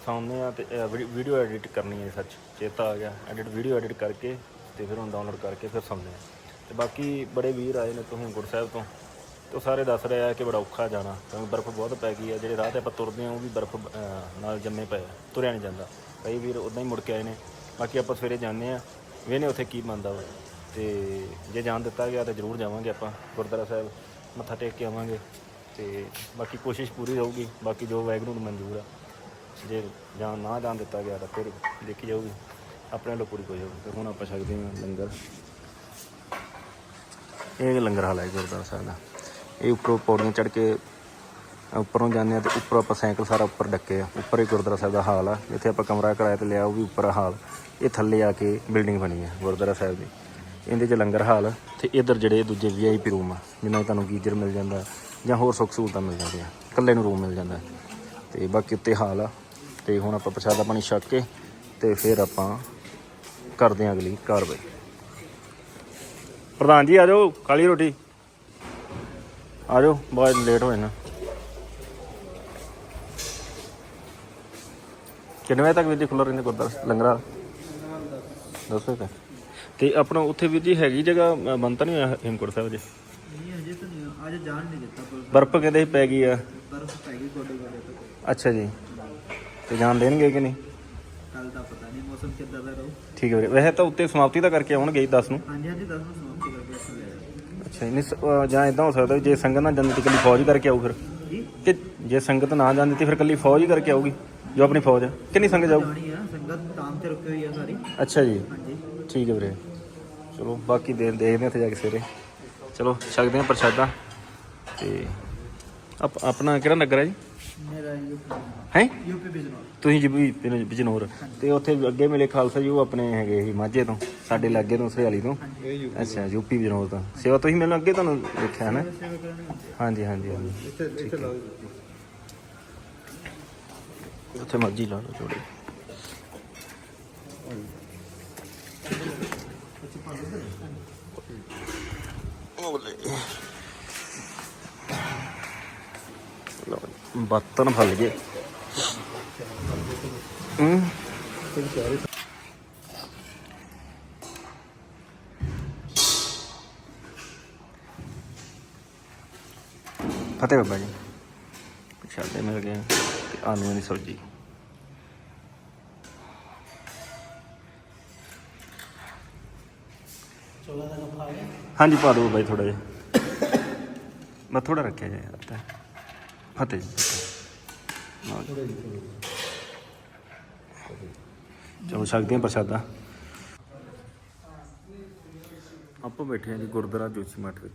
ਸੌਂਦੇ ਆ ਤੇ ਵੀਡੀਓ ਐਡਿਟ ਕਰਨੀ ਹੈ ਸੱਚ। ਚੇਤਾ ਆ ਗਿਆ। ਐਡਿਟ ਵੀਡੀਓ ਐਡਿਟ ਕਰਕੇ ਤੇ ਫਿਰ ਹੁਣ ਡਾਊਨਲੋਡ ਕਰਕੇ ਫਿਰ ਸੌਂਦੇ ਆ ਤੇ ਬਾਕੀ ਬੜੇ ਵੀਰ ਆਏ ਨੇ ਤੁਹਾਨੂੰ ਗੁਰ ਸਾਹਿਬ ਤੋਂ। ਤੇ ਉਹ ਸਾਰੇ ਦੱਸ ਰਹੇ ਆ ਕਿ ਬੜਾ ਔਖਾ ਜਾਣਾ। ਕਿਉਂਕਿ ਬਰਫ਼ ਬਹੁਤ ਪੈ ਗਈ ਆ। ਜਿਹੜੇ ਰਾਹ ਤੇ ਆਪਾਂ ਤੁਰਦੇ ਆ ਉਹ ਵੀ ਬਰਫ਼ ਨਾਲ ਜੰਮੇ ਪਏ ਤੁਰਿਆ ਨਹੀਂ ਜਾਂਦਾ। ਕਈ ਵੀਰ ਉਦਾਂ ਹੀ ਮੁੜ ਕੇ ਆਏ ਨੇ। ਬਾਕੀ ਆਪਾਂ ਸਵੇਰੇ ਜਾਂਦੇ ਆ ਵੇਨੇ ਉੱਥੇ ਕੀ ਬਣਦਾ ਵਾ। ਤੇ ਜੇ ਜਾਣ ਦਿੱਤਾ ਗਿਆ ਤਾਂ ਜ਼ਰੂਰ ਜਾਵਾਂਗੇ ਆਪਾਂ ਗੁਰਦੁਆਰਾ ਸਾਹਿਬ। ਮੱਥਾ ਟੇਕ ਕੇ ਆਵਾਂਗੇ। ਤੇ ਬਾਕੀ ਕੋਸ਼ਿਸ਼ ਪੂਰੀ ਰਹੂਗੀ। ਬਾਕੀ ਜੋ ਵਾਹਿਗੁਰੂ ਨੂੰ ਮਨਜ਼ੂਰ ਆ। ਜੇ ਜਾਣ ਨਾ ਜਾਣ ਦਿੱਤਾ ਗਿਆ ਤਾਂ ਫਿਰ ਦੇਖੀ ਜਾਊਗੀ। ਆਪਣੇ ਵੱਲੋਂ ਪੂਰੀ ਕੋਈ ਹੋਊਗੀ। ਤੇ ਹੁਣ ਆਪਾਂ ਛਕਦੇ ਹਾਂ ਲੰਗਰ। ਇਹ ਲੰਗਰ ਹਾਲ ਹੈ ਗੁਰਦੁਆਰਾ ਸਾਹਿਬ ਦਾ। ਇਹ ਉੱਪਰੋਂ ਪੌੜੀਆਂ ਚੜ੍ਹ ਕੇ ਉੱਪਰੋਂ ਜਾਂਦੇ ਆ ਤੇ ਉੱਪਰ ਆਪਾਂ ਸਾਈਕਲ ਸਾਰਾ ਉੱਪਰ ਡੱਕੇ ਆ। ਉੱਪਰ ਹੀ ਗੁਰਦੁਆਰਾ ਸਾਹਿਬ ਦਾ ਹਾਲ ਆ। ਜਿੱਥੇ ਆਪਾਂ ਕਮਰਾ ਕਿਰਾਏ ਤੇ ਲਿਆ, ਉਹ ਵੀ ਉੱਪਰ ਹਾਲ। ਇਹ ਥੱਲੇ ਆ ਕੇ ਬਿਲਡਿੰਗ ਬਣੀ ਆ ਗੁਰਦੁਆਰਾ ਸਾਹਿਬ ਦੀ। ਇਹਦੇ 'ਚ ਲੰਗਰ ਹਾਲ ਤੇ ਇਧਰ ਜਿਹੜੇ ਦੂਜੇ ਵੀਆਈਪੀ ਰੂਮ ਆ, ਜਿਨ੍ਹਾਂ 'ਚ ਤੁਹਾਨੂੰ ਗੀਜ਼ਰ ਮਿਲ ਜਾਂਦਾ ਜਾਂ ਹੋਰ ਸੁੱਖ ਸਹੂਲਤਾਂ ਮਿਲ ਜਾਂਦੀਆਂ, ਇਕੱਲੇ ਨੂੰ ਰੂਮ ਮਿਲ ਜਾਂਦਾ। ਤੇ ਬਾਕੀ ਉੱਤੇ ਹਾਲ ਆ। ਤੇ ਹੁਣ ਆਪਾਂ ਪ੍ਰਸ਼ਾਦਾ ਪਾਣੀ ਛਕ ਕੇ ਤੇ ਫਿਰ ਆਪਾਂ ਕਰਦੇ ਹਾਂ ਅਗਲੀ ਕਾਰਵਾਈ। ਪ੍ਰਧਾਨ ਜੀ ਆ ਜਾਓ ਕਾਲੀ ਰੋਟੀ। ਆ ਜਾਓ ਬਹੁਤ ਲੇਟ ਹੋਏ ਨਾ ਕਿੰਨੇ ਵਜੇ ਤੱਕ ਵੀਰ ਜੀ ਖੁੱਲ੍ਹਾ ਰਹਿੰਦੇ ਗੁਰਦੁਆਰਾ ਲੰਗਰਾ ਦੱਸੋ ਤਾਂ ਤੇ ਆਪਣਾ ਉੱਥੇ ਵੀਰ ਜੀ ਹੈਗੀ ਜਗ੍ਹਾ ਬੰਦ ਤਾਂ ਨਹੀਂ ਹੋਇਆ ਹੇਮਕੁੰਟ ਸਾਹਿਬ ਜੀ ਨਹੀਂ ਅਜੇ ਤਾਂ ਨਹੀਂ ਅੱਜ ਜਾਣ ਨਹੀਂ ਦਿੱਤਾ ਬਰਫ਼ ਕਹਿੰਦੇ ਪੈ ਗਈ ਆ। ਬਰਫ਼ ਪੈ ਗਈ ਕੋਡੇ ਤੱਕ ਅੱਛਾ ਜੀ। ਤੇ ਜਾਣ ਦੇਣਗੇ ਕਿ ਨਹੀਂ? ਕੱਲ ਦਾ ਪਤਾ ਨਹੀਂ ਮੌਸਮ ਕਿੱਦਾਂ ਦਾ ਰਹੂ। ਠੀਕ ਹੈ ਵੀਰੇ ਵੈਸੇ ਤਾਂ ਉੱਤੇ ਸਮਾਪਤੀ ਤਾਂ ਕਰਕੇ ਆਉਣਗੇ ਹੀ 10 ਨੂੰ। ਹਾਂਜੀ ਹਾਂਜੀ ਦੱਸ ਨੂੰ ਸਮਾਪਤੀ ਕਰਕੇ ਅਸੀਂ ਲੈ ਜਾਵਾਂਗੇ। ਅੱਛਾ ਨਹੀਂ ਸ- ਜਾਂ ਇਦਾਂ ਹੋ ਸਕਦਾ ਵੀ ਜੇ ਸੰਗਤ ਨਾ ਜਾਂਦੀ ਤੇ ਕੱਲੀ ਫੌਜ ਹੀ ਕਰਕੇ ਆਊ ਫਿਰ। ਜੀ? ਕਿ ਜੇ ਸੰਗਤ ਨਾ ਜਾਂਦੀ ਤੇ ਫਿਰ ਕੱਲੀ ਫੌਜ ਹੀ ਕਰਕੇ ਆਊਗੀ ਜੋ ਆਪਣੀ ਫੌਜ ਹੈ ਕਿੰਨੀ ਸੰਗਤ ਜਾਊ? ਜਾਣੀ ਆ ਸੰਗਤ ਕੰਮ ਤੇ ਰੁਕੀ ਹੋਈ ਆ ਸਾਰੀ। ਅੱਛਾ ਜੀ। ਹਾਂਜੀ। ਠੀਕ ਹੈ ਵੀਰੇ। ਚਲੋ ਬਾਕੀ ਦੇ ਦੇਖਦੇ ਹਾਂ ਉੱਥੇ ਜਾ ਕੇ ਸਵੇਰੇ। ਚਲੋ ਛਕਦੇ ਹਾਂ ਪ੍ਰਸ਼ਾਦਾ। ਤੇ ਆਪ- ਆਪਣਾ ਕਿਹੜਾ ਨਗਰ ਹੈ ਜੀ? ਮੇਰਾ ਯੂਪੀ ਹੈ? ਯੂਪੀ ਬਿਜਨੋਰ ਤੁਸੀਂ ਜੀ ਬਿਜਨੌਰ। ਤੇ ਉੱਥੇ ਅੱਗੇ ਮਿਲੇ ਖਾਲਸਾ ਜੀ ਉਹ ਆਪਣੇ ਹੈਗੇ ਸੀ ਮਾਝੇ ਤੋਂ ਸਾਡੇ ਲਾਗੇ ਤੋਂ ਸਰਿਆਲੀ ਤੋਂ। ਅੱਛਾ ਯੂਪੀ ਬਿਜਨੌਰ ਤੋਂ। ਸੇਵਾ ਤੁਸੀਂ ਮੈਨੂੰ ਅੱਗੇ ਤੁਹਾਨੂੰ ਦੇਖਿਆ ਹੈ। ਨਾ ਹਾਂਜੀ ਹਾਂਜੀ ਹਾਂਜੀ। ਇੱਥੇ ਇੱਥੇ ਲਾਓ ਉੱਥੇ ਮਰਜ਼ੀ ਲਾ ਲਓ ਜੋੜੇ। ਲਓ ਜੀ, ਬਰਤਨ ਫਲ ਗਏ। ਫਤਿਹ ਬਾਬਾ ਜੀ। ਪ੍ਰਸ਼ਾਦੇ ਮਿਲ ਗਏ ਤੇ ਆਲੂਆਂ ਦੀ ਸਬਜ਼ੀ ਹਾਂਜੀ ਪਾ ਦਿਓ ਬਾਈ ਥੋੜਾ ਜਿਹਾ। ਮੈਂ ਥੋੜਾ ਰੱਖਿਆ ਜਾਏ ਤਾਂ ਫਤਿਹ ਜੀ ਲਓ ਜੀ। ਚਲੋ ਛਕਦੇ ਹਾਂ ਪ੍ਰਸ਼ਾਦਾ ਆਪਾਂ ਬੈਠੇ ਹਾਂ ਜੀ ਗੁਰਦੁਆਰਾ ਜੋਸ਼ੀ ਮੱਠ ਵਿੱਚ।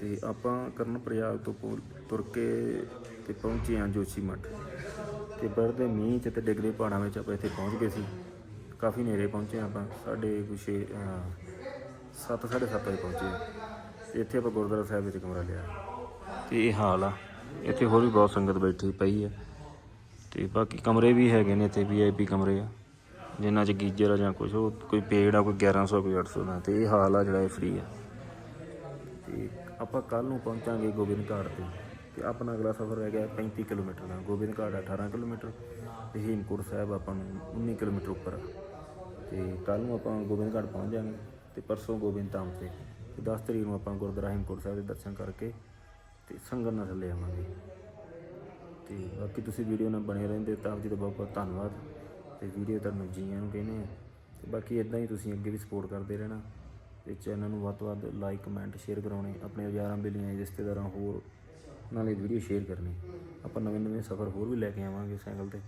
ਤੇ ਆਪਾਂ ਕਰਨ ਪ੍ਰਯਾਗ ਤੋਂ ਪੁ- ਤੁਰ ਕੇ ਤੇ ਪਹੁੰਚੇ ਹਾਂ ਜੋਸ਼ੀ ਮੱਠ। ਤੇ ਵਰਦੇ ਮੀਂਹ ਚ ਤੇ ਡਿੱਗਦੇ ਪਹਾੜਾਂ ਵਿੱਚ ਆਪਾਂ ਇੱਥੇ ਪਹੁੰਚ ਗਏ ਸੀ। ਕਾਫੀ ਨੇੜੇ ਪਹੁੰਚੇ ਹਾਂ ਆਪਾਂ ਸਾਡੇ ਕੁਛ ਸੱਤ ਸਾਢੇ ਸੱਤ ਵਜੇ ਪਹੁੰਚੇ ਹਾਂ। ਤੇ ਇੱਥੇ ਆਪਾਂ ਗੁਰਦੁਆਰਾ ਸਾਹਿਬ ਵਿੱਚ ਕਮਰਾ ਲਿਆ। ਤੇ ਇਹ ਹਾਲ ਆ। ਇੱਥੇ ਹੋਰ ਵੀ ਬਹੁਤ ਸੰਗਤ ਬੈਠੀ ਪਈ ਹੈ ਤੇ ਬਾਕੀ ਕਮਰੇ ਵੀ ਹੈਗੇ ਨੇ ਇੱਥੇ ਵੀਆਈਪੀ ਕਮਰੇ ਆ। ਜਿਨ੍ਹਾਂ 'ਚ ਗੀਜ਼ਰ ਆ ਜਾਂ ਕੁਝ ਉਹ ਕੋਈ ਪੇਡ ਆ, ਕੋਈ 1100 ਕੋਈ 800 ਦਾ। ਤੇ ਇਹ ਹਾਲ ਆ ਜਿਹੜਾ ਇਹ ਫ੍ਰੀ ਆ। ਤੇ ਆਪਾਂ ਕੱਲ ਨੂੰ ਪਹੁੰਚਾਂਗੇ ਗੋਬਿੰਦ ਘਾਟ ਤੇ। ਤੇ ਆਪਣਾ ਅਗਲਾ ਸਫ਼ਰ ਰਹਿ ਗਿਆ 35 ਕਿਲੋਮੀਟਰ ਦਾ। ਗੋਬਿੰਦ ਘਾਟ 18 ਕਿਲੋਮੀਟਰ ਤੇ ਹੇਮਕੁੰਟ ਸਾਹਿਬ ਆਪਾਂ ਨੂੰ 19 ਕਿਲੋਮੀਟਰ ਉੱਪਰ ਆ। ਤੇ ਕੱਲ ਨੂੰ ਆਪਾਂ ਗੋਬਿੰਦ ਘਾਟ ਪਹੁੰਚ ਜਾਵਾਂਗੇ। ਤੇ ਪਰਸੋਂ ਗੋਬਿੰਦ ਧਾਮ ਤੇ। ਤੇ 10 ਤਰੀਕ ਨੂੰ ਆਪਾਂ ਗੁਰਦੁਆਰਾ ਹੇਮਕੁੰਟ ਸਾਹਿਬ ਦੇ ਦਰਸ਼ਨ ਕਰਕੇ ਤੇ ਸੰਗਤ ਨਾਲ ਥੱਲੇ ਆਵਾਂਗੇ। ਤੇ ਬਾਕੀ ਤੁਸੀਂ ਵੀਡੀਓ ਨਾਲ ਬਣੇ ਰਹਿੰਦੇ ਤਾਂ ਆਪ ਜੀ ਦਾ ਬਹੁਤ ਬਹੁਤ ਧੰਨਵਾਦ। ਤੇ ਵੀਡੀਓ ਤੁਹਾਨੂੰ ਜੀਆਂ ਨੂੰ ਕਹਿੰਦੇ ਆ ਤੇ ਬਾਕੀ ਇਦਾਂ ਹੀ ਤੁਸੀਂ ਅੱਗੇ ਵੀ ਸਪੋਰਟ ਕਰਦੇ ਰਹਿਣਾ। ਤੇ ਚੈਨਲ ਨੂੰ ਵੱਧ ਤੋਂ ਵੱਧ ਲਾਈਕ ਕਮੈਂਟ ਸ਼ੇਅਰ ਕਰਾਉਣੇ। ਆਪਣੇ ਯਾਰਾਂ ਬੇਲੀਆਂ ਰਿਸ਼ਤੇਦਾਰਾਂ ਹੋਰ ਨਾਲੇ ਵੀਡੀਓ ਸ਼ੇਅਰ ਕਰਨੀ। ਆਪਾਂ ਨਵੇਂ ਨਵੇਂ ਸਫ਼ਰ ਹੋਰ ਵੀ ਲੈ ਕੇ ਆਵਾਂਗੇ ਸਾਈਕਲ ਤੇ।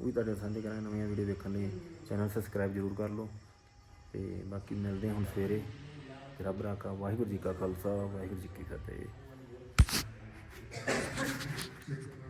ਉਹ ਵੀ ਤੁਹਾਡੇ ਨਾਲ ਸਾਂਝੇ ਕਰਾਂਗੇ। ਨਵੀਆਂ ਵੀਡੀਓ ਦੇਖਣ ਲਈ ਚੈਨਲ ਸਬਸਕ੍ਰਾਈਬ ਜ਼ਰੂਰ ਕਰ ਲਓ। ਤੇ ਬਾਕੀ ਮਿਲਦੇ ਹਾਂ ਹੁਣ ਸਵੇਰੇ। ਤੇ ਰੱਬ ਰਾਖਾ। ਵਾਹਿਗੁਰੂ ਜੀ ਕਾ ਖਾਲਸਾ। ਵਾਹਿਗੁਰੂ ਜੀ ਕੀ ਫਤਿਹ। Thank you.